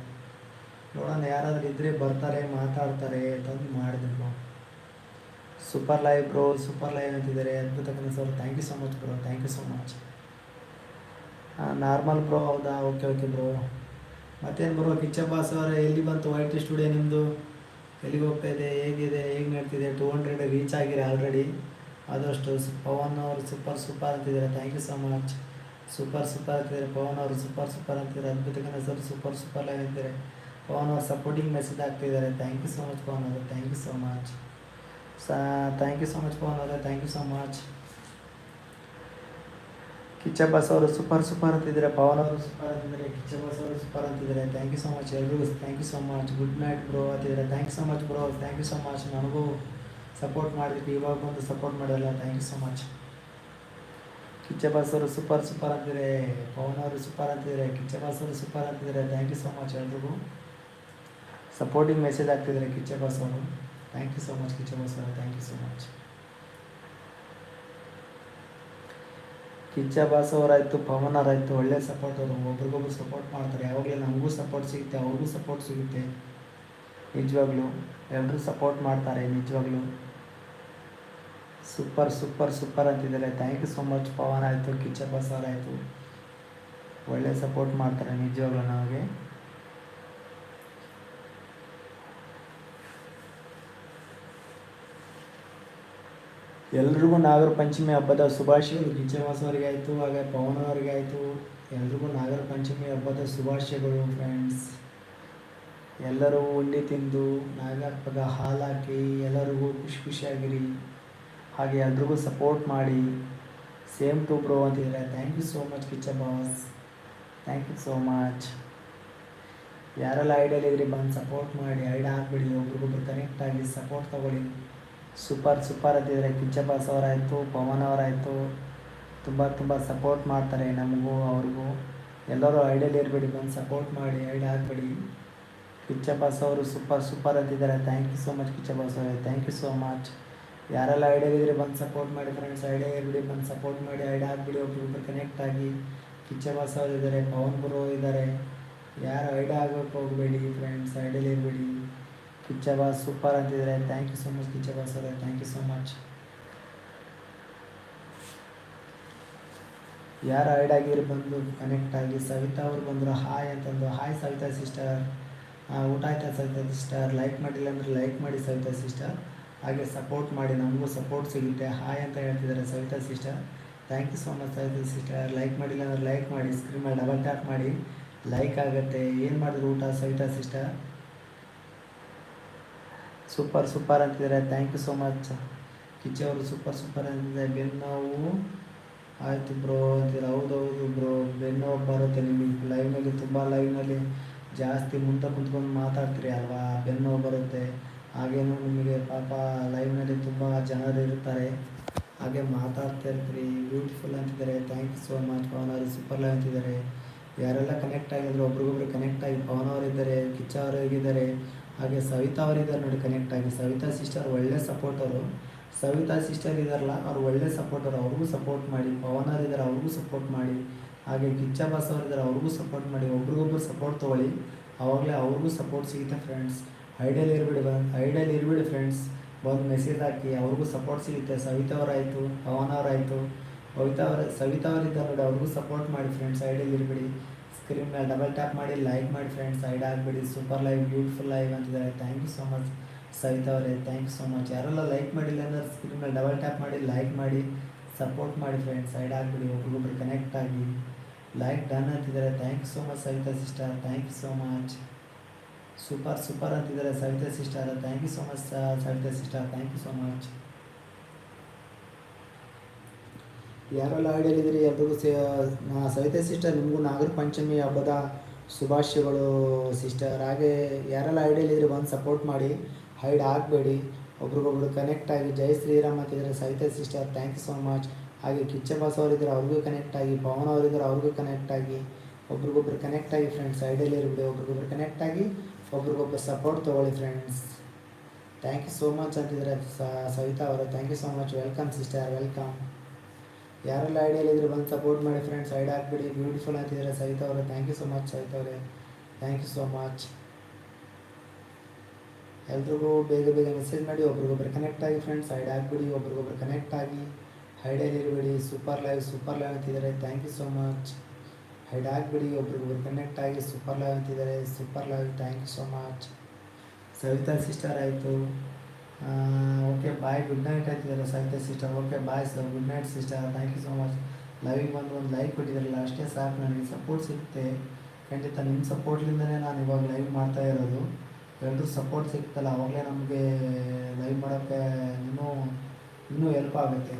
ನೋಡೋಣ, ಯಾರಾದರೂ ಇದ್ರೆ ಬರ್ತಾರೆ, ಮಾತಾಡ್ತಾರೆ ಅಂತಂದು ಮಾಡಿದ್ರು. Bro super live bro super live ಅಂತಿದ್ದಾರೆ. ಅದ್ಭುತ sir. Thank you so much bro thank you so much normal bro ಹೌದಾ? ಓಕೆ ಓಕೆ ಬ್ರೋ ಮತ್ತೇನು ಬ್ರೋ ಕಿಚ್ಚಪ್ಪ ಸರ್ ಅವರ, ಎಲ್ಲಿ ಬಂತು ವೈಟ್ ಸ್ಟುಡಿಯೋ ನಿಮ್ಮದು ಎಲ್ಲಿಗೆ ಹೋಗ್ತಾ ಇದೆ? ಹೇಗಿದೆ? ಹೇಗೆ ನಡ್ತಿದೆ? ಟೂ ಹಂಡ್ರೆಡ್ ರೀಚ್ ಆಗಿದೆ ಆಲ್ರೆಡಿ ಆದಷ್ಟು ಪವನ್ ಅವರು ಸೂಪರ್ ಸೂಪರ್ ಅಂತಿದ್ದಾರೆ. Thank you so much super super ಅಂತಿದ್ದಾರೆ. ಪವನ್ ಅವರು ಸೂಪರ್ ಸೂಪರ್ ಅಂತಿದ್ದಾರೆ. ಅದ್ಭುತ ಸರ್. ಸೂಪರ್ ಸೂಪರ್ ಲೈವ್ ಅಂತಿದ್ದಾರೆ. ಪವನ್ ಅವರು ಸಪೋರ್ಟಿಂಗ್ ಮೆಸೇಜ್ ಆಗ್ತಿದ್ದಾರೆ thank you so much Pavan ಅವರು thank you so much saw thank you so much Pavan ಅವರೇ thank you so much Kiccha boss ಅವರು ಸೂಪರ್ ಸೂಪರ್ ಅಂತಿದ್ದಾರೆ ಪವನ್ ಅವರು ಸೂಪರ್ ಅಂತಿದ್ದಾರೆ ಕಿಚ್ಚ ಬಸ್ ಅವರು ಸೂಪರ್ ಅಂತಿದ್ದಾರೆ ಥ್ಯಾಂಕ್ ಯು ಸೊ ಮಚ್ ಎಲ್ರಿಗೂ thank you so much good night bro ಅಂತಿದ್ದಾರೆ thank you so much bro thank you so much ನನಗೂ support ಮಾಡಿದ್ವಿ ಇವಾಗ ಬಂದು ಸಪೋರ್ಟ್ ಮಾಡಲ್ಲ thank you so much Kiccha boss ಅವರು ಸೂಪರ್ ಸೂಪರ್ ಅಂತಿದ್ದಾರೆ ಪವನ್ ಅವರು ಸೂಪರ್ ಅಂತಿದ್ದಾರೆ ಕಿಚ್ಚ ಬಾಸ್ ಅವರು ಸೂಪರ್ ಅಂತಿದ್ದಾರೆ ಥ್ಯಾಂಕ್ ಯು ಸೊ ಮಚ್ ಎಲ್ರಿಗೂ ಸಪೋರ್ಟಿಂಗ್ ಮೆಸೇಜ್ ಆಗ್ತಿದ್ದಾರೆ ಕಿಚ್ಚ ಅವರು thank you so much Kiccha ಅವರು thank you so much Kiccha ಅವರಾಯಿತು Pavan ಅವರಾಯಿತು ಒಳ್ಳೆ ಸಪೋರ್ಟ್ ಅವರು. ಒಬ್ರಿಗೊಬ್ರು ಸಪೋರ್ಟ್ ಮಾಡ್ತಾರೆ. ಯಾವಾಗಲೂ ನಮಗೂ ಸಪೋರ್ಟ್ ಸಿಗುತ್ತೆ, ಅವ್ರಿಗೂ ಸಪೋರ್ಟ್ ಸಿಗುತ್ತೆ. ನಿಜವಾಗ್ಲೂ ಎಲ್ಲರೂ ಸಪೋರ್ಟ್ ಮಾಡ್ತಾರೆ, ನಿಜವಾಗ್ಲೂ. ಸೂಪರ್ ಸೂಪರ್ ಸೂಪರ್ ಅಂತಿದ್ದಾರೆ. Thank you so much Pavan ಆಯಿತು ಕಿಚ್ಚ ಅವರಾಯಿತು ಒಳ್ಳೆ ಸಪೋರ್ಟ್ ಮಾಡ್ತಾರೆ, ನಿಜವಾಗ್ಲೂ ನಮಗೆ. ಎಲ್ರಿಗೂ ನಾಗರ ಪಂಚಮಿ ಹಬ್ಬದ ಶುಭಾಶಯಗಳು ಮಾಸವರಿಗೆ ಆಯಿತು ಹಾಗೆ ಪವನ್ ಅವರಿಗೆ ಆಯಿತು ಎಲ್ರಿಗೂ ನಾಗರ ಪಂಚಮಿ ಹಬ್ಬದ ಶುಭಾಶಯಗಳು ಫ್ರೆಂಡ್ಸ್ ಎಲ್ಲರೂ ಉಂಡಿ ತಿಂದು, ನಾಗಪ್ಪಗ ಹಾಲು ಹಾಕಿ ಎಲ್ಲರಿಗೂ ಖುಷಿ ಖುಷಿಯಾಗಿರಿ. ಹಾಗೆ ಎಲ್ರಿಗೂ ಸಪೋರ್ಟ್ ಮಾಡಿ. ಸೇಮ್ ಟು ಬ್ರೋ ಅಂತಿದ್ದಾರೆ thank you so much Kiccha boss thank you so much ಯಾರೆಲ್ಲ ಐಡಿಯಲ್ಲಿದ್ರಿ ಬಂದು ಸಪೋರ್ಟ್ ಮಾಡಿ. ಐಡಿಯಾ ಹಾಕ್ಬಿಡಿ. ಒಬ್ರಿಗೊಬ್ರು ಕನೆಕ್ಟ್ ಆಗಿ ಸಪೋರ್ಟ್ ತಗೊಳ್ಳಿ. ಸೂಪರ್ ಸೂಪರ್ ಅಂತಿದ್ದಾರೆ. ಕಿಚ್ಚ ಬಾಸ್ ಅವರಾಯಿತು, ಪವನ್ ಅವರಾಯಿತು. ತುಂಬ ತುಂಬ ಸಪೋರ್ಟ್ ಮಾಡ್ತಾರೆ ನಮಗೂ, ಅವ್ರಿಗೂ. ಎಲ್ಲರೂ ಐಡಿಯಲ್ಲಿ ಇರಬೇಡಿ, ಬಂದು ಸಪೋರ್ಟ್ ಮಾಡಿ ಐಡಿಯಾ ಹಾಕ್ಬೇಡಿ ಕಿಚ್ಚ ಬಾಸ್ ಅವರು ಸೂಪರ್ ಸೂಪರ್ ಅಂತಿದ್ದಾರೆ. Thank you so much Kiccha boss ಅವರೇ. ಥ್ಯಾಂಕ್ ಯು ಸೋ ಮಚ್ ಯಾರೆಲ್ಲ ಐಡಿಯಾಗಿದ್ರೆ ಬಂದು ಸಪೋರ್ಟ್ ಮಾಡಿ ಫ್ರೆಂಡ್ಸ್ ಐಡಿಯಾ ಇರಬೇಡಿ, ಬಂದು ಸಪೋರ್ಟ್ ಮಾಡಿ ಐಡಿಯಾ ಹಾಕ್ಬಿಡಿ ಒಬ್ರು ಕನೆಕ್ಟ್ ಆಗಿ ಕಿಚ್ಚ ಬಾಸ್ ಅವರು ಇದ್ದಾರೆ, ಪವನ್ ಗುರು ಇದ್ದಾರೆ. ಯಾರು ಐಡಿಯಾ ಆಗಬೇಕು ಹೋಗಬೇಡಿ ಫ್ರೆಂಡ್ಸ್ ಐಡಿಯಲ್ಲಿ ಇರಬೇಡಿ. ಕಿಚ್ಚ ಬಾಸ್ ಸೂಪರ್ ಅಂತಿದ್ದಾರೆ thank you so much Kiccha sir thank you so much ಯಾರು ಐಡ್ ಆಗಿರಿ ಬಂದು ಕನೆಕ್ಟ್ ಆಗಿ, ಸವಿತಾ ಅವ್ರು ಬಂದರು ಹಾಯ್ ಅಂತಂದು ಹಾಯ್ ಸವಿತಾ ಸಿಸ್ಟರ್ ಊಟ ಆಯ್ತಾ ಸವಿತಾ ಸಿಸ್ಟರ್ ಲೈಕ್ ಮಾಡಿಲ್ಲ ಅಂದರೆ ಲೈಕ್ ಮಾಡಿ ಸವಿತಾ ಸಿಸ್ಟರ್ ಹಾಗೆ ಸಪೋರ್ಟ್ ಮಾಡಿ, ನಮಗೂ ಸಪೋರ್ಟ್ ಸಿಗುತ್ತೆ. ಹಾಯ್ ಅಂತ ಹೇಳ್ತಿದ್ದಾರೆ Savita sister thank you so much Savita sister like ಮಾಡಿಲ್ಲ ಅಂದರೆ ಲೈಕ್ ಮಾಡಿ ಸ್ಕ್ರೀನ್ ಮೇಲೆ ಡಬಲ್ ಟ್ಯಾಪ್ ಮಾಡಿ ಲೈಕ್ ಆಗುತ್ತೆ. ಏನು ಮಾಡಿದ್ರು ಊಟ ಸವಿತಾ ಸಿಸ್ಟರ್ ಸೂಪರ್ ಸೂಪರ್ ಅಂತಿದ್ದಾರೆ. Thank you so much Kicchi ಅವರು ಸೂಪರ್ ಸೂಪರ್ ಅಂತಿದ್ದಾರೆ. ಬೆನ್ನು ನೋವು ಆಯಿತು ಬ್ರೋ ಅಂತಿದ್ದಾರೆ. ಹೌದೌದು ಬ್ರೋ ಬೆನ್ನು ನೋವು ಬರುತ್ತೆ ನಿಮಗೆ. ಲೈವ್ನಲ್ಲಿ ತುಂಬ ಲೈವ್ನಲ್ಲಿ ಜಾಸ್ತಿ ಮುಂದೆ ಕುಂತ್ಕೊಂಡು ಮಾತಾಡ್ತೀರಿ ಅಲ್ವಾ? ಬೆನ್ನು ನೋವು ಬರುತ್ತೆ ಹಾಗೇನು ನಿಮಗೆ ಪಾಪ ಲೈವ್ನಲ್ಲಿ ತುಂಬ ಜನರು ಇರ್ತಾರೆ. ಹಾಗೆ ಮಾತಾಡ್ತಾ ಇರ್ತೀರಿ. ಬ್ಯೂಟಿಫುಲ್ ಅಂತಿದ್ದಾರೆ. Thank you so much Pavan ಅವರು ಸೂಪರ್ ಲೈವ್ ಅಂತಿದ್ದಾರೆ. ಯಾರೆಲ್ಲ ಕನೆಕ್ಟ್ ಆಗಿದ್ರು, ಒಬ್ರಿಗೊಬ್ರು ಕನೆಕ್ಟ್ ಆಗಿ ಪವನ್ ಅವರಿದ್ದಾರೆ ಕಿಚ್ಚ ಅವರಿದ್ದಾರೆ ಹಾಗೆ ಸವಿತಾ ಅವರಿದ್ದಾರೆ ನೋಡಿ ಕನೆಕ್ಟ್ ಆಗಿ. ಸವಿತಾ ಸಿಸ್ಟರ್ ಒಳ್ಳೆ ಸಪೋರ್ಟರು ಸವಿತಾ ಸಿಸ್ಟರ್ ಇದ್ದಾರಲ್ಲ, ಅವ್ರು ಒಳ್ಳೆ ಸಪೋರ್ಟರ್ ಅವ್ರಿಗೂ ಸಪೋರ್ಟ್ ಮಾಡಿ. ಪವನ್ ಇದ್ದಾರೆ, ಅವ್ರಿಗೂ ಸಪೋರ್ಟ್ ಮಾಡಿ. ಹಾಗೆ ಕಿಚ್ಚ ಬಾಸ್ ಅವ್ರು ಇದ್ದಾರೆ, ಅವ್ರಿಗೂ ಸಪೋರ್ಟ್ ಮಾಡಿ. ಒಬ್ರಿಗೊಬ್ರು ಸಪೋರ್ಟ್ ತೊಗೊಳ್ಳಿ. ಅವಾಗಲೇ ಅವ್ರಿಗೂ ಸಪೋರ್ಟ್ ಸಿಗುತ್ತೆ ಫ್ರೆಂಡ್ಸ್ ಐಡಿಯಲ್ಲಿ ಇರಬೇಡಿ ಬಂದು ಐಡಿಯಲ್ಲಿ ಇರ್ಬಿಡಿ ಫ್ರೆಂಡ್ಸ್ ಬಂದು ಮೆಸೇಜ್ ಹಾಕಿ, ಅವ್ರಿಗೂ ಸಪೋರ್ಟ್ ಸಿಗುತ್ತೆ. ಸವಿತಾ ಅವರಾಯಿತು, ಪವನ್ ಅವರಾಯಿತು. ಕವಿತಾ ಅವರ, ಸವಿತಾ ಅವರಿದ್ದಾರೆ ನೋಡಿ, ಅವ್ರಿಗೂ ಸಪೋರ್ಟ್ ಮಾಡಿ ಫ್ರೆಂಡ್ಸ್ ಐಡಿಯಲ್ಲಿ ಇರಬೇಡಿ. ಸ್ಕ್ರೀನ್ ಮೇಲೆ ಡಬಲ್ ಟ್ಯಾಪ್ ಮಾಡಿ ಲೈಕ್ ಮಾಡಿ ಫ್ರೆಂಡ್ಸ್ ಐಡ್ ಆಗಬೇಡಿ ಸೂಪರ್ ಲೈವ್ ಬ್ಯೂಟಿಫುಲ್ ಲೈವ್ ಅಂತಿದ್ದಾರೆ. Thank you so much Savita ಅವರೇ. ಥ್ಯಾಂಕ್ ಯು ಸೋ ಮಚ್ ಯಾರೆಲ್ಲ ಲೈಕ್ ಮಾಡಿಲ್ಲ ಅಂದರೆ ಸ್ಕ್ರೀನ್ ಮೇಲೆ ಡಬಲ್ ಟ್ಯಾಪ್ ಮಾಡಿ ಲೈಕ್ ಮಾಡಿ ಸಪೋರ್ಟ್ ಮಾಡಿ ಫ್ರೆಂಡ್ಸ್ ಸೈಡ್ ಆಗಬೇಡಿ, ಒಬ್ರಿಗೊಬ್ರು ಕನೆಕ್ಟ್ ಆಗಿ. ಲೈಕ್ ಡನ್ ಅಂತಿದ್ದಾರೆ. Thank you so much Savita sister thank you so much super super ಅಂತಿದ್ದಾರೆ Savita sister thank you so much Savita sister thank you so much ಯಾರೆಲ್ಲ ಐಡಿಯಲ್ಲಿದ್ದೀರಿ ಎಲ್ರಿಗೂ ಸವಿತಾ ಸಿಸ್ಟರ್ ನಿಮಗೂ ನಾಗರ ಪಂಚಮಿ ಹಬ್ಬದ ಶುಭಾಶಯಗಳು ಸಿಸ್ಟರ್ ಹಾಗೆ ಯಾರೆಲ್ಲ ಐಡಿಯಲ್ಲಿದ್ದೀರಿ ಬಂದು ಸಪೋರ್ಟ್ ಮಾಡಿ. ಹೈಡ್ ಆಗಬೇಡಿ ಒಬ್ರಿಗೊಬ್ರು ಕನೆಕ್ಟ್ ಆಗಿ ಜೈ ಶ್ರೀರಾಮ್ ಅಂತಿದ್ದಾರೆ Savita sister thank you so much ಹಾಗೆ ಕಿಚ್ಚ ಬಾಸ್ ಅವರಿದ್ದಾರೆ ಅವ್ರಿಗೂ ಕನೆಕ್ಟ್ ಆಗಿ. ಪವನ್ ಅವರಿದ್ದರೆ, ಅವ್ರಿಗೂ ಕನೆಕ್ಟ್ ಆಗಿ. ಒಬ್ರಿಗೊಬ್ರು ಕನೆಕ್ಟ್ ಆಗಿ ಫ್ರೆಂಡ್ಸ್ ಐಡಿಯಲ್ಲಿ ಇರಬೇಡಿ ಒಬ್ರಿಗೊಬ್ರು ಕನೆಕ್ಟ್ ಆಗಿ ಒಬ್ರಿಗೊಬ್ರು ಸಪೋರ್ಟ್ ತೊಗೊಳ್ಳಿ friends thank you so much ಅಂತಿದ್ರೆ ಸವಿತಾ ಅವರು. Thank you so much welcome sister welcome ಯಾರೆಲ್ಲ ಐಡಿಯಲ್ಲಿ ಇದ್ರೆ ಬಂದು ಸಪೋರ್ಟ್ ಮಾಡಿ ಫ್ರೆಂಡ್ಸ್ ಐಡ್ ಹಾಕ್ಬಿಡಿ ಬ್ಯೂಟಿಫುಲ್ ಅಂತಿದ್ದಾರೆ ಸಹಿತ ಅವರು. ಥ್ಯಾಂಕ್ ಯು ಸೊ ಮಚ್ ಸಹಿತ ಅವರೇ. ಥ್ಯಾಂಕ್ ಯು ಸೋ ಮಚ್ ಎಲ್ರಿಗೂ ಬೇಗ ಬೇಗ ಮೆಸೇಜ್ ಮಾಡಿ, ಒಬ್ರಿಗೊಬ್ರು ಕನೆಕ್ಟ್ ಆಗಿ ಫ್ರೆಂಡ್ಸ್ ಐಡ್ ಹಾಕ್ಬಿಡಿ ಒಬ್ರಿಗೊಬ್ರು ಕನೆಕ್ಟ್ ಆಗಿ. ಐಡಿಯಲ್ಲಿ ಇರಬೇಡಿ. ಸೂಪರ್ ಲೈವ್ ಸೂಪರ್ ಲೈವ್ ಅಂತಿದ್ದಾರೆ thank you so much hide ಹಾಕ್ಬಿಡಿ ಒಬ್ರಿಗೊಬ್ರು ಕನೆಕ್ಟ್ ಆಗಿ ಸೂಪರ್ ಲೈವ್ ಅಂತಿದ್ದಾರೆ super live thank you so much Savita sister ಆಯಿತು. ಓಕೆ ಬಾಯ್ ಗುಡ್ ನೈಟ್ ಅಂತಿದ್ದಾರೆ Savita sister okay bye sir good night sister thank you so much ಲೈವಿಗೆ ಬಂದು ಒಂದು like ಕೊಟ್ಟಿದ್ದಾರಲ್ಲ ಅಷ್ಟೇ ಸಾಕು. ನನಗೆ ಸಪೋರ್ಟ್ ಸಿಗುತ್ತೆ. ಖಂಡಿತ ನಿಮ್ಮ ಸಪೋರ್ಟ್ಲಿಂದಲೇ ನಾನು ಇವಾಗ ಲೈವ್ ಮಾಡ್ತಾ ಇರೋದು. ಎಲ್ಲರೂ ಸಪೋರ್ಟ್ ಸಿಗ್ತಲ್ಲ. ಅವಾಗಲೇ ನಮಗೆ ಲೈವ್ ಮಾಡೋಕ್ಕೆ ಇನ್ನೂ ಇನ್ನೂ ಹೆಲ್ಪ್ ಆಗುತ್ತೆ.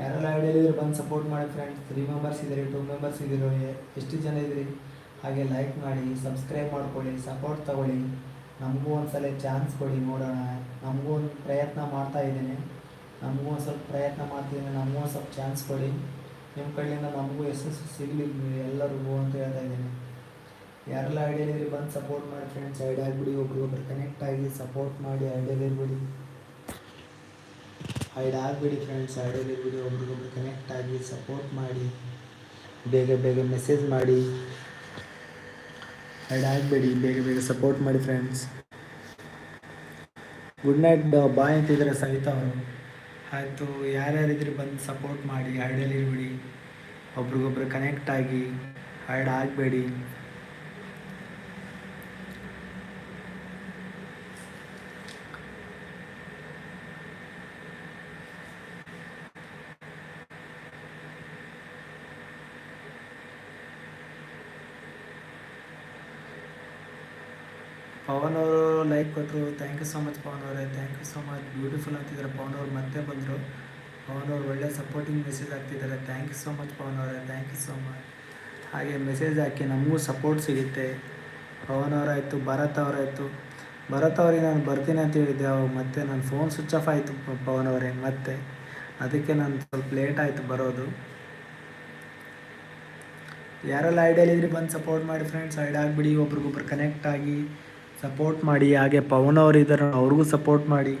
ಯಾರೆಲ್ಲ ಐಡಿಯಲ್ಲಿದ್ರೆ ಬಂದು ಸಪೋರ್ಟ್ ಮಾಡಿ ಫ್ರೆಂಡ್ಸ್ ತ್ರೀ ಮೆಂಬರ್ಸ್ ಇದ್ದೀರಿ ಟೂ ಮೆಂಬರ್ಸ್ ಇದ್ದೀರೋ ಎಷ್ಟು ಜನ ಇದ್ದೀರಿ? ಹಾಗೆ ಲೈಕ್ ಮಾಡಿ ಸಬ್ಸ್ಕ್ರೈಬ್ ಮಾಡ್ಕೊಳ್ಳಿ ಸಪೋರ್ಟ್ ತಗೊಳ್ಳಿ. ನಮಗೂ ಒಂದು ಸಲ ಚಾನ್ಸ್ ಕೊಡಿ ನೋಡೋಣ. ನಮಗೂ ಒಂದು ಪ್ರಯತ್ನ ಮಾಡ್ತಾ ಇದ್ದೀನಿ. ನಮಗೂ ಒಂದು ಸ್ವಲ್ಪ ಪ್ರಯತ್ನ ಮಾಡ್ತಿದ್ದೀನಿ ನಮಗೂ ಒಂದು ಸ್ವಲ್ಪ ಚಾನ್ಸ್ ಕೊಡಿ. ನಿಮ್ಮ ಕಡೆಯಿಂದ ನಮಗೂ ಯಶಸ್ಸು ಸಿಗಲಿ ಎಲ್ಲರಿಗೂ ಅಂತ ಹೇಳ್ತಾ ಇದ್ದೀನಿ. ಯಾರೆಲ್ಲ ಐಡಿಯಲ್ಲಿ ಬಂದು ಸಪೋರ್ಟ್ ಮಾಡಿ ಫ್ರೆಂಡ್ಸ್ ಐಡಿಯಾ ಆಗಿಬಿಡಿ ಒಬ್ರಿಗೊಬ್ರು ಕನೆಕ್ಟ್ ಆಗಿ ಸಪೋರ್ಟ್ ಮಾಡಿ ಐಡಿಯಲ್ಲಿ ಇರ್ಬಿಡಿ. ಹೈಡ್ ಆಗಿಬಿಡಿ ಫ್ರೆಂಡ್ಸ್ ಐಡಿಯಲ್ಲಿ ಇರ್ಬಿಡಿ ಒಬ್ರಿಗೊಬ್ರು ಕನೆಕ್ಟ್ ಆಗಿ ಸಪೋರ್ಟ್ ಮಾಡಿ. ಬೇಗ ಬೇಗ ಮೆಸೇಜ್ ಮಾಡಿ. ಹೈಡ್ ಆಗಬೇಡಿ, ಬೇಗ ಬೇಗ ಸಪೋರ್ಟ್ ಮಾಡಿ ಫ್ರೆಂಡ್ಸ್ ಗುಡ್ ನೈಟ್ ಬಾಯ್ ಅಂತಿದ್ದಾರೆ ಸವಿತಾ ಅವರು. ಆಯಿತು, ಯಾರ್ಯಾರಿದ್ರೆ ಬಂದು ಸಪೋರ್ಟ್ ಮಾಡಿ ಹೈಡಲ್ಲಿ ಇರ್ಬಿಡಿ. ಒಬ್ರಿಗೊಬ್ರು ಕನೆಕ್ಟ್ ಆಗಿ ಹೈಡ್ ಆಗಬೇಡಿ. ಪವನ್ ಅವರು ಲೈಕ್ ಕೊಟ್ಟರು thank you so much Pavan ಅವರೇ thank you so much beautiful ಅಂತಿದ್ದಾರೆ ಪವನ್ ಅವರು ಮತ್ತೆ ಬಂದರು. ಪವನ್ ಅವರು ಒಳ್ಳೆ ಸಪೋರ್ಟಿಂಗ್ ಮೆಸೇಜ್ ಹಾಕ್ತಿದ್ದಾರೆ thank you so much Pavan ಅವರೇ ಥ್ಯಾಂಕ್ ಯು ಸೊ ಮಚ್ ಹಾಗೆ ಮೆಸೇಜ್ ಹಾಕಿ ನಮಗೂ ಸಪೋರ್ಟ್ ಸಿಗುತ್ತೆ. ಪವನ್ ಅವರಾಯಿತು ಭರತ್ ಅವರಾಯಿತು ಭರತ್ ಅವರಿಗೆ ನಾನು ಬರ್ತೀನಿ ಅಂತ ಹೇಳಿದ್ದೆ ಅವಾಗ ಮತ್ತೆ ನನ್ನ ಫೋನ್ ಸ್ವಿಚ್ ಆಫ್ ಆಯಿತು ಪವನ್ ಅವರೇ, ಮತ್ತೆ. ಅದಕ್ಕೆ ನಾನು ಸ್ವಲ್ಪ ಲೇಟ್ ಆಯಿತು ಬರೋದು. ಯಾರೆಲ್ಲ ಐಡಿಯಲ್ಲಿದ್ರೆ ಬಂದು ಸಪೋರ್ಟ್ ಮಾಡಿ ಫ್ರೆಂಡ್ಸ್ ಐಡ್ ಆಗಿಬಿಡಿ, ಒಬ್ರಿಗೊಬ್ರು ಕನೆಕ್ಟ್ ಆಗಿ. ಸಪೋರ್ಟ್ ಮಾಡಿ, ಹಾಗೆ ಪವನ್ ಅವರು ಇದ್ದಾರೆ ಅವ್ರಿಗೂ ಸಪೋರ್ಟ್ ಮಾಡಿ.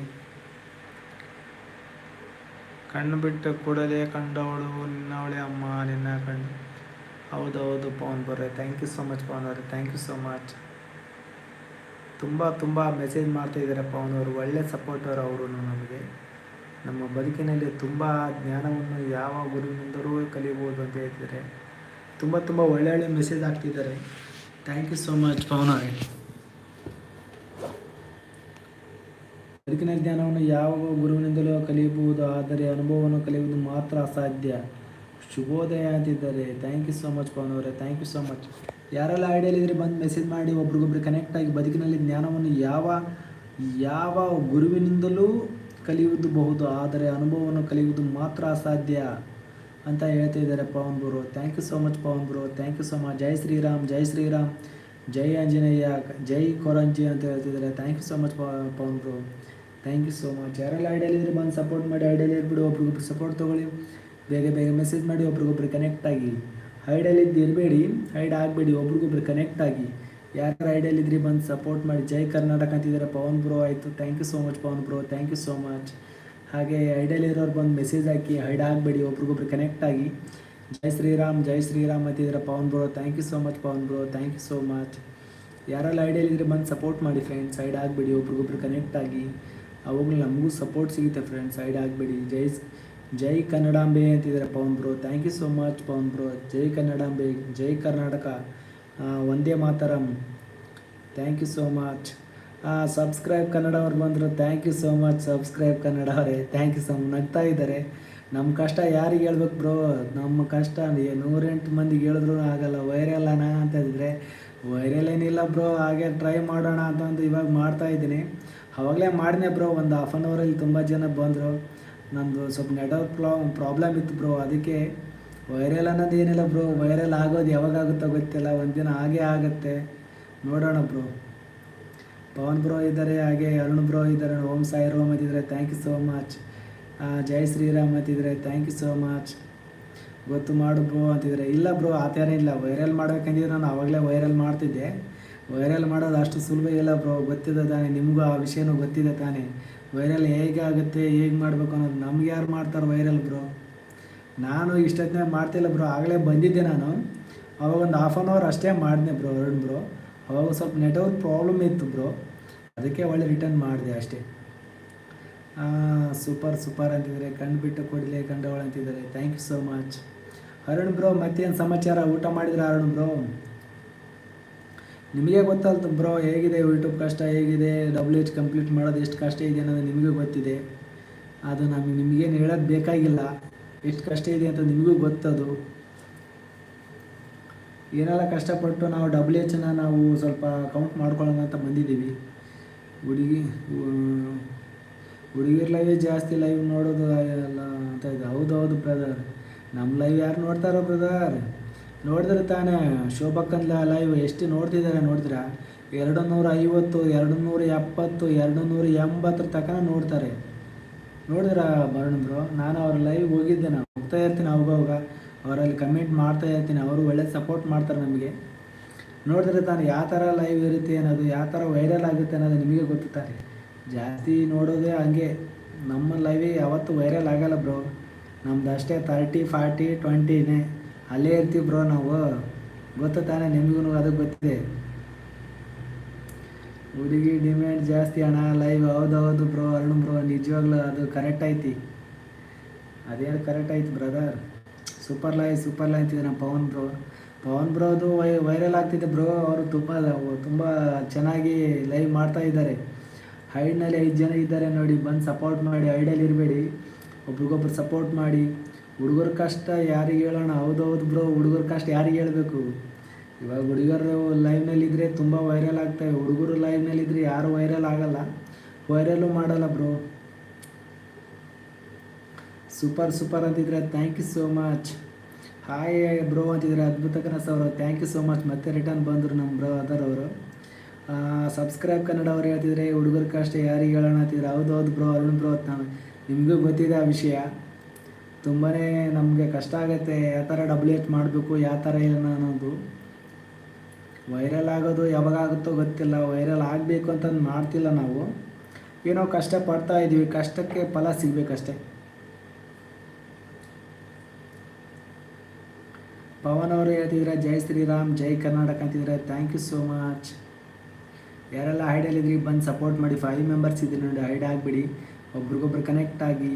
ಕಣ್ಣು ಬಿಟ್ಟು ಕೂಡಲೇ ಕಂಡವಳು ನಿನ್ನವಳೆ ಅಮ್ಮ, ನಿನ್ನ ಕಣ್ಣು ಹೌದು ಹೌದು Pavan ಬರ್ರೆ thank you so much Pavan ಅವರೇ ಥ್ಯಾಂಕ್ ಯು ಸೊ ಮಚ್ ತುಂಬ ತುಂಬ ಮೆಸೇಜ್ ಮಾಡ್ತಾ ಇದ್ದಾರೆ ಪವನ್ ಅವರು, ಒಳ್ಳೆ ಸಪೋರ್ಟ್ ಅವರು ಅವರು ನಮಗೆ. ನಮ್ಮ ಬದುಕಿನಲ್ಲಿ ತುಂಬ ಜ್ಞಾನವನ್ನು ಯಾವ ಗುರುವಿನಿಂದಲೂ ಕಲಿಬೋದು ಅಂತ ಹೇಳ್ತಿದ್ದಾರೆ ತುಂಬ ತುಂಬ ಒಳ್ಳೆ ಒಳ್ಳೆ ಮೆಸೇಜ್ ಹಾಕ್ತಿದ್ದಾರೆ thank you so much Pavan ಅವರೇ. ಬದುಕಿನ ಜ್ಞಾನವನ್ನು ಯಾವ ಗುರುವಿನಿಂದಲೂ ಕಲಿಯಬಹುದು, ಆದರೆ ಅನುಭವವನ್ನು ಕಲಿಯುವುದು ಮಾತ್ರ ಅಸಾಧ್ಯ. ಶುಭೋದಯ ಅಂತಿದ್ದಾರೆ thank you so much Pavan ಅವರೇ ಥ್ಯಾಂಕ್ ಯು ಸೋ ಮಚ್ ಯಾರೆಲ್ಲ ಐಡಿಯಲ್ಲಿದ್ರೆ ಬಂದು ಮೆಸೇಜ್ ಮಾಡಿ, ಒಬ್ರಿಗೊಬ್ರು ಕನೆಕ್ಟ್ ಆಗಿ ಬದುಕಿನಲ್ಲಿ ಜ್ಞಾನವನ್ನು ಯಾವ ಯಾವ ಗುರುವಿನಿಂದಲೂ ಕಲಿಯುವುದು ಬಹುದು, ಆದರೆ ಅನುಭವವನ್ನು ಕಲಿಯುವುದು ಮಾತ್ರ ಅಸಾಧ್ಯ ಅಂತ ಹೇಳ್ತಾ ಇದ್ದಾರೆ Pavan bro thank you so much Pavan bro thank you so much ಜೈ ಶ್ರೀರಾಮ್ ಜೈ ಶ್ರೀರಾಮ್. ಜೈ ಆಂಜನೇಯ, ಜೈ ಕೊರಂಜಿ ಅಂತ ಹೇಳ್ತಿದ್ದಾರೆ thank you so much Pavan bro thank you so much ಯಾರೆಲ್ಲ ಐಡಿಯಲ್ಲಿದ್ರೆ ಬಂದು ಸಪೋರ್ಟ್ ಮಾಡಿ ಐಡಿಯಲ್ಲಿ ಇರ್ಬಿಡು ಒಬ್ರಿಗೊಬ್ರು ಸಪೋರ್ಟ್ ತೊಗೊಳ್ಳಿ. ಬೇಗ ಬೇಗ ಮೆಸೇಜ್ ಮಾಡಿ, ಒಬ್ರಿಗೊಬ್ರು ಕನೆಕ್ಟ್ ಆಗಿ. ಐಡಿಯಲ್ಲಿದ್ದು ಇರಬೇಡಿ ಹೈಡ್ ಆಗಬೇಡಿ, ಒಬ್ರಿಗೊಬ್ರು ಕನೆಕ್ಟ್ ಆಗಿ. ಯಾರು ಐಡಿಯಲ್ಲಿದ್ರಿ ಬಂದು ಸಪೋರ್ಟ್ ಮಾಡಿ. ಜೈ ಕರ್ನಾಟಕ ಅಂತಿದ್ದಾರೆ. ಪವನ್ ಬ್ರೋ ಆಯಿತು. Thank you so much Pavan bro thank you so much ಹಾಗೆ ಐಡಿಯಲ್ಲಿರೋರು ಬಂದು ಮೆಸೇಜ್ ಹಾಕಿ ಹೈಡ್ ಆಗಬೇಡಿ, ಒಬ್ರಿಗೊಬ್ರು ಕನೆಕ್ಟ್ ಆಗಿ. ಜೈ ಶ್ರೀರಾಮ್ ಜೈ ಶ್ರೀರಾಮ್ ಅಂತಿದ್ದಾರೆ Pavan bro thank you so much Pavan bro thank you so much ಯಾರೆಲ್ಲ ಐಡಿಯಲ್ಲಿದ್ರೆ ಬಂದು ಸಪೋರ್ಟ್ ಮಾಡಿ ಫ್ರೆಂಡ್ಸ್ ಸೈಡ್ ಆಗಬೇಡಿ, ಒಬ್ರಿಗೊಬ್ರು ಕನೆಕ್ಟ್ ಆಗಿ. ಅವಾಗಲೂ ನಮಗೂ ಸಪೋರ್ಟ್ ಸಿಗುತ್ತೆ ಫ್ರೆಂಡ್ಸ್ ಸೈಡ್ ಆಗಬೇಡಿ. ಜೈ ಜೈ ಕನ್ನಡಾಂಬೆ ಅಂತಿದ್ದಾರೆ Pavan bro thank you so much Pavan bro ಜೈ ಕನ್ನಡಾಂಬೆ, ಜೈ ಕರ್ನಾಟಕ. ಒಂದೇ ಮಾತರಂ. Thank you so much subscribe Kannada ಅವ್ರು ಬಂದರು. Thank you so much subscribe Kannada ಅವರೇ ಥ್ಯಾಂಕ್ ಯು ಸೊ ನಗ್ತಾ ಇದ್ದಾರೆ. ನಮ್ಮ ಕಷ್ಟ ಯಾರಿಗೆ ಹೇಳ್ಬೇಕು ಬ್ರೋ ನಮ್ಮ ಕಷ್ಟ ನೂರೆಂಟು ಮಂದಿಗೆ ಹೇಳಿದ್ರು ಆಗಲ್ಲ. ವೈರಲ್ ಅಣ್ಣ ಅಂತ ಇದ್ದರೆ ವೈರಲ್ ಏನಿಲ್ಲ ಬ್ರೋ ಹಾಗೆ ಟ್ರೈ ಮಾಡೋಣ ಅಂತಂದು ಇವಾಗ ಮಾಡ್ತಾ ಇದ್ದೀನಿ. ಅವಾಗಲೇ ಮಾಡಿದೆ ಬ್ರೋ ಒಂದು ಹಾಫ್ ಆನ್ ಅವರಲ್ಲಿ ತುಂಬ ಜನ ಬಂದರು. ನಂದು ಸ್ವಲ್ಪ ನೆಟ್ವರ್ಕ್ ಪ್ರಾಬ್ಲಮ್ ಪ್ರಾಬ್ಲಮ್ ಇತ್ತು ಬ್ರೋ ಅದಕ್ಕೆ ವೈರಲ್ ಅನ್ನೋದು ಏನಿಲ್ಲ ಬ್ರೋ ವೈರಲ್ ಆಗೋದು ಯಾವಾಗ ಆಗುತ್ತೋ ಗೊತ್ತಿಲ್ಲ ಒಂದಿನ ಹಾಗೇ ಆಗುತ್ತೆ. ನೋಡೋಣ ಬ್ರೋ ಪವನ್ ಬ್ರೋ ಇದ್ದಾರೆ, ಹಾಗೆ ಅರುಣ್ ಬ್ರೋ ಇದ್ದಾರೆ, ಓಂ ಸಾಯಿ ರೋಮ್ ಅಂತಿದ್ದಾರೆ ಥ್ಯಾಂಕ್ ಯು ಸೋ ಮಚ್ ಜೈ ಶ್ರೀರಾಮ್ ಅಂತಿದ್ದಾರೆ ಥ್ಯಾಂಕ್ ಯು ಸೋ ಮಚ್ ಗೊತ್ತು ಮಾಡು ಬ್ರೋ ಅಂತಿದ್ರೆ. ಇಲ್ಲ ಬ್ರೋ ಆ ಥರ ಇಲ್ಲ. ವೈರಲ್ ಮಾಡ್ಬೇಕಂದಿದ್ರೆ ನಾನು ಆವಾಗಲೇ ವೈರಲ್ ಮಾಡ್ತಿದ್ದೆ. ವೈರಲ್ ಮಾಡೋದು ಅಷ್ಟು ಸುಲಭ ಇಲ್ಲ ಬ್ರೋ ಗೊತ್ತಿದೆ ತಾನೆ. ನಿಮಗೂ ಆ ವಿಷಯನೂ ಗೊತ್ತಿದೆ ತಾನೆ. ವೈರಲ್ ಹೇಗೆ ಆಗುತ್ತೆ, ಹೇಗೆ ಮಾಡಬೇಕು ಅನ್ನೋದು ನಮ್ಗೆ ಯಾರು ಮಾಡ್ತಾರೆ ವೈರಲ್ ಬ್ರೋ ನಾನು ಇಷ್ಟೊತ್ತಿನ ಮಾಡ್ತಿಲ್ಲ ಬ್ರೋ ಆಗಲೇ ಬಂದಿದ್ದೆ ನಾನು. ಅವಾಗ ಒಂದು ಹಾಫ್ ಆನ್ ಅವರ್ ಅಷ್ಟೇ ಮಾಡಿದೆ ಬ್ರೋ ಅರುಣ್ ಬ್ರೋ ಅವಾಗ ಸ್ವಲ್ಪ ನೆಟ್ವರ್ಕ್ ಪ್ರಾಬ್ಲಮ್ ಇತ್ತು ಬ್ರೋ ಅದಕ್ಕೆ ಒಳ್ಳೆ ರಿಟರ್ನ್ ಮಾಡಿದೆ ಅಷ್ಟೇ. ಸೂಪರ್ ಸೂಪರ್ ಅಂತಿದ್ದಾರೆ ಕಣ್ಣು ಬಿಟ್ಟು ಕೊಡಲಿ ಕಂಡವಳು ಅಂತಿದ್ದಾರೆ thank you so much Arun bro, ಮತ್ತೇನು ಸಮಾಚಾರ? ಊಟ ಮಾಡಿದ್ರೆ ಅರುಣ್ ಬ್ರೋ? ನಿಮಗೆ ಗೊತ್ತಲ್ತು ಬ್ರೋ, ಹೇಗಿದೆ ಯೂಟ್ಯೂಬ್ ಕಷ್ಟ? ಹೇಗಿದೆ ಡಬ್ಲ್ಯೂ ಎಚ್ ಕಂಪ್ಲೀಟ್ ಮಾಡೋದು? ಎಷ್ಟು ಕಷ್ಟ ಇದೆ ಅನ್ನೋದು ನಿಮಗೂ ಗೊತ್ತಿದೆ. ಅದು ನಮಗೆ ನಿಮಗೇನು ಹೇಳೋದು ಬೇಕಾಗಿಲ್ಲ. ಎಷ್ಟು ಕಷ್ಟ ಇದೆ ಅಂತ ನಿಮಗೂ ಗೊತ್ತದು. ಏನೆಲ್ಲ ಕಷ್ಟಪಟ್ಟು ನಾವು ಡಬ್ಲ್ಯೂ ಎಚ್ನ ನಾವು ಸ್ವಲ್ಪ ಕೌಂಟ್ ಮಾಡ್ಕೊಳ್ಳೋಣ ಅಂತ ಬಂದಿದ್ದೀವಿ. ಹುಡುಗಿ ಹುಡುಗಿರ್ ಲೈವೇ ಜಾಸ್ತಿ ಲೈವ್ ನೋಡೋದು ಎಲ್ಲ ಅಂತ ಇದೆ. ಹೌದು ಹೌದು ಬ್ರದರ್ ನಮ್ಮ ಲೈವ್ ಯಾರು ನೋಡ್ತಾರೋ ಬ್ರದರ್ ನೋಡಿದ್ರೆ ತಾನೇ ಶೋಭಕ್ಕಂದ್ಲ ಲೈವ್ ಎಷ್ಟು ನೋಡ್ತಿದ್ದಾರೆ ನೋಡಿದ್ರ? ಎರಡು ನೂರ ಐವತ್ತು ಎರಡು ನೂರ ಎಪ್ಪತ್ತು ಎರಡು ನೂರ ಎಂಬತ್ತರ ತನಕ ನೋಡ್ತಾರೆ. ನೋಡಿದ್ರ ಬ್ರೋ ನಾನು ಅವ್ರ ಲೈವ್ ಹೋಗಿದ್ದೆ, ನಾನು ಹೋಗ್ತಾ ಇರ್ತೀನಿ ಅವಾಗ ಅವರಲ್ಲಿ ಕಮೆಂಟ್ ಮಾಡ್ತಾ ಇರ್ತೀನಿ, ಅವರು ಒಳ್ಳೆ ಸಪೋರ್ಟ್ ಮಾಡ್ತಾರೆ ನಮಗೆ. ನೋಡಿದ್ರೆ ತಾನು, ಯಾವ ಥರ ಲೈವ್ ಇರುತ್ತೆ ಅನ್ನೋದು, ಯಾವ ಥರ ವೈರಲ್ ಆಗುತ್ತೆ ಅನ್ನೋದು ನಿಮಗೆ ಗೊತ್ತುತ್ತಾರೆ ಜಾಸ್ತಿ ನೋಡೋದೇ ಹಂಗೆ. ನಮ್ಮ ಲೈವೇ ಯಾವತ್ತೂ ವೈರಲ್ ಆಗಲ್ಲ ಬ್ರೋ ನಮ್ದು ಅಷ್ಟೇ ತರ್ಟಿ ಫಾರ್ಟಿ ಟ್ವೆಂಟಿನೇ ಅಲ್ಲೇ ಇರ್ತೀವಿ ಬ್ರೋ ನಾವು. ಗೊತ್ತು ತಾನೇ ನಿಮಗೂ ಅದು ಗೊತ್ತಿದೆ. ಹುಡುಗಿ ಡಿಮ್ಯಾಂಡ್ ಜಾಸ್ತಿ ಅಣ್ಣ ಲೈವ್ ಹೌದೌದು ಬ್ರೋ ಅರುಣ್ ಬ್ರೋ ನಿಜವಾಗ್ಲೂ ಅದು ಕರೆಕ್ಟ್ ಐತಿ. ಅದೇನು ಕರೆಕ್ಟ್ ಆಯ್ತು ಬ್ರದರ್ ಸೂಪರ್ ಲೈ ಸೂಪರ್ ಲೈ ಅಂತಿದೆ ನಮ್ಮ ಪವನ್ ಬ್ರೋ ಪವನ್ ಬ್ರೋದು ವೈ ವೈರಲ್ ಆಗ್ತಿದೆ ಬ್ರೋ ಅವರು ತುಂಬ ತುಂಬ ಚೆನ್ನಾಗಿ ಲೈವ್ ಮಾಡ್ತಾ ಇದ್ದಾರೆ. ಹೈಡ್ನಲ್ಲಿ ಐದು ಜನ ಇದ್ದಾರೆ ನೋಡಿ, ಬಂದು ಸಪೋರ್ಟ್ ಮಾಡಿ ಹೈಡಲ್ಲಿ ಇರಬೇಡಿ. ಒಬ್ರಿಗೊಬ್ರು ಸಪೋರ್ಟ್ ಮಾಡಿ, ಹುಡುಗರ ಕಷ್ಟ ಯಾರಿಗೆ ಹೇಳೋಣ? ಹೌದೌದು ಬ್ರೋ ಹುಡುಗರ ಕಷ್ಟ ಯಾರಿಗೆ ಹೇಳಬೇಕು? ಇವಾಗ ಹುಡುಗರು ಲೈವ್ನಲ್ಲಿದ್ದರೆ ತುಂಬ ವೈರಲ್ ಆಗ್ತವೆ. ಹುಡುಗರು ಲೈವ್ನಲ್ಲಿದ್ದರೆ ಯಾರು ವೈರಲ್ ಆಗಲ್ಲ. ವೈರಲ್ಲು ಮಾಡಲ್ಲ ಬ್ರೋ ಸೂಪರ್ ಸೂಪರ್ ಅಂತಿದ್ರೆ thank you so much hi bro ಅಂತಿದ್ರೆ ಅದ್ಭುತ ಕನಸ ಅವರು. ಥ್ಯಾಂಕ್ ಯು ಸೋ ಮಚ್ ಮತ್ತೆ ರಿಟರ್ನ್ ಬಂದರು ನಮ್ಮ ಬ್ರೋ ಅದರ್ ಅವರು. ಸಬ್ಸ್ಕ್ರೈಬ್ ಕನ್ನಡ ಅವ್ರು ಹೇಳ್ತಿದ್ರೆ ಹುಡುಗರ ಕಷ್ಟ ಯಾರಿಗೆ ಹೇಳೋಣ ಅಂತಿದ್ರೆ? ಹೌದು ಹೌದು ಬ್ರೋ ಅರುಣ್ ಬ್ರೋ ನಾನು. ನಿಮಗೂ ಗೊತ್ತಿದೆ ಆ ವಿಷಯ. ತುಂಬಾ ನಮಗೆ ಕಷ್ಟ ಆಗುತ್ತೆ ಯಾವ ಥರ ಡಬ್ಲ್ಯೂ ಎಚ್ ಮಾಡಬೇಕು, ಯಾವ ಥರ ಇಲ್ಲ ಅನ್ನೋದು. ವೈರಲ್ ಆಗೋದು ಯಾವಾಗ ಆಗುತ್ತೋ ಗೊತ್ತಿಲ್ಲ ವೈರಲ್ ಆಗಬೇಕು ಅಂತ ಮಾಡ್ತಿಲ್ಲ ನಾವು. ಏನೋ ಕಷ್ಟ ಪಡ್ತಾ ಇದ್ದೀವಿ ಕಷ್ಟಕ್ಕೆ ಫಲ ಸಿಗಬೇಕಷ್ಟೆ. ಪವನ್ ಅವರು ಹೇಳ್ತಿದ್ರೆ, ಜೈ ಶ್ರೀರಾಮ್, ಜೈ ಕರ್ನಾಟಕ ಅಂತಿದ್ರೆ ಥ್ಯಾಂಕ್ ಯು ಸೋ ಮಚ್ ಯಾರೆಲ್ಲ ಹೈಡಲ್ಲಿದ್ರಿ ಬಂದು ಸಪೋರ್ಟ್ ಮಾಡಿ. ಫೈವ್ ಮೆಂಬರ್ಸ್ ಇದ್ದೀರಿ ನೋಡಿ ಹೈಡ್ ಆಗಿಬಿಡಿ. ಒಬ್ರಿಗೊಬ್ರು ಕನೆಕ್ಟ್ ಆಗಿ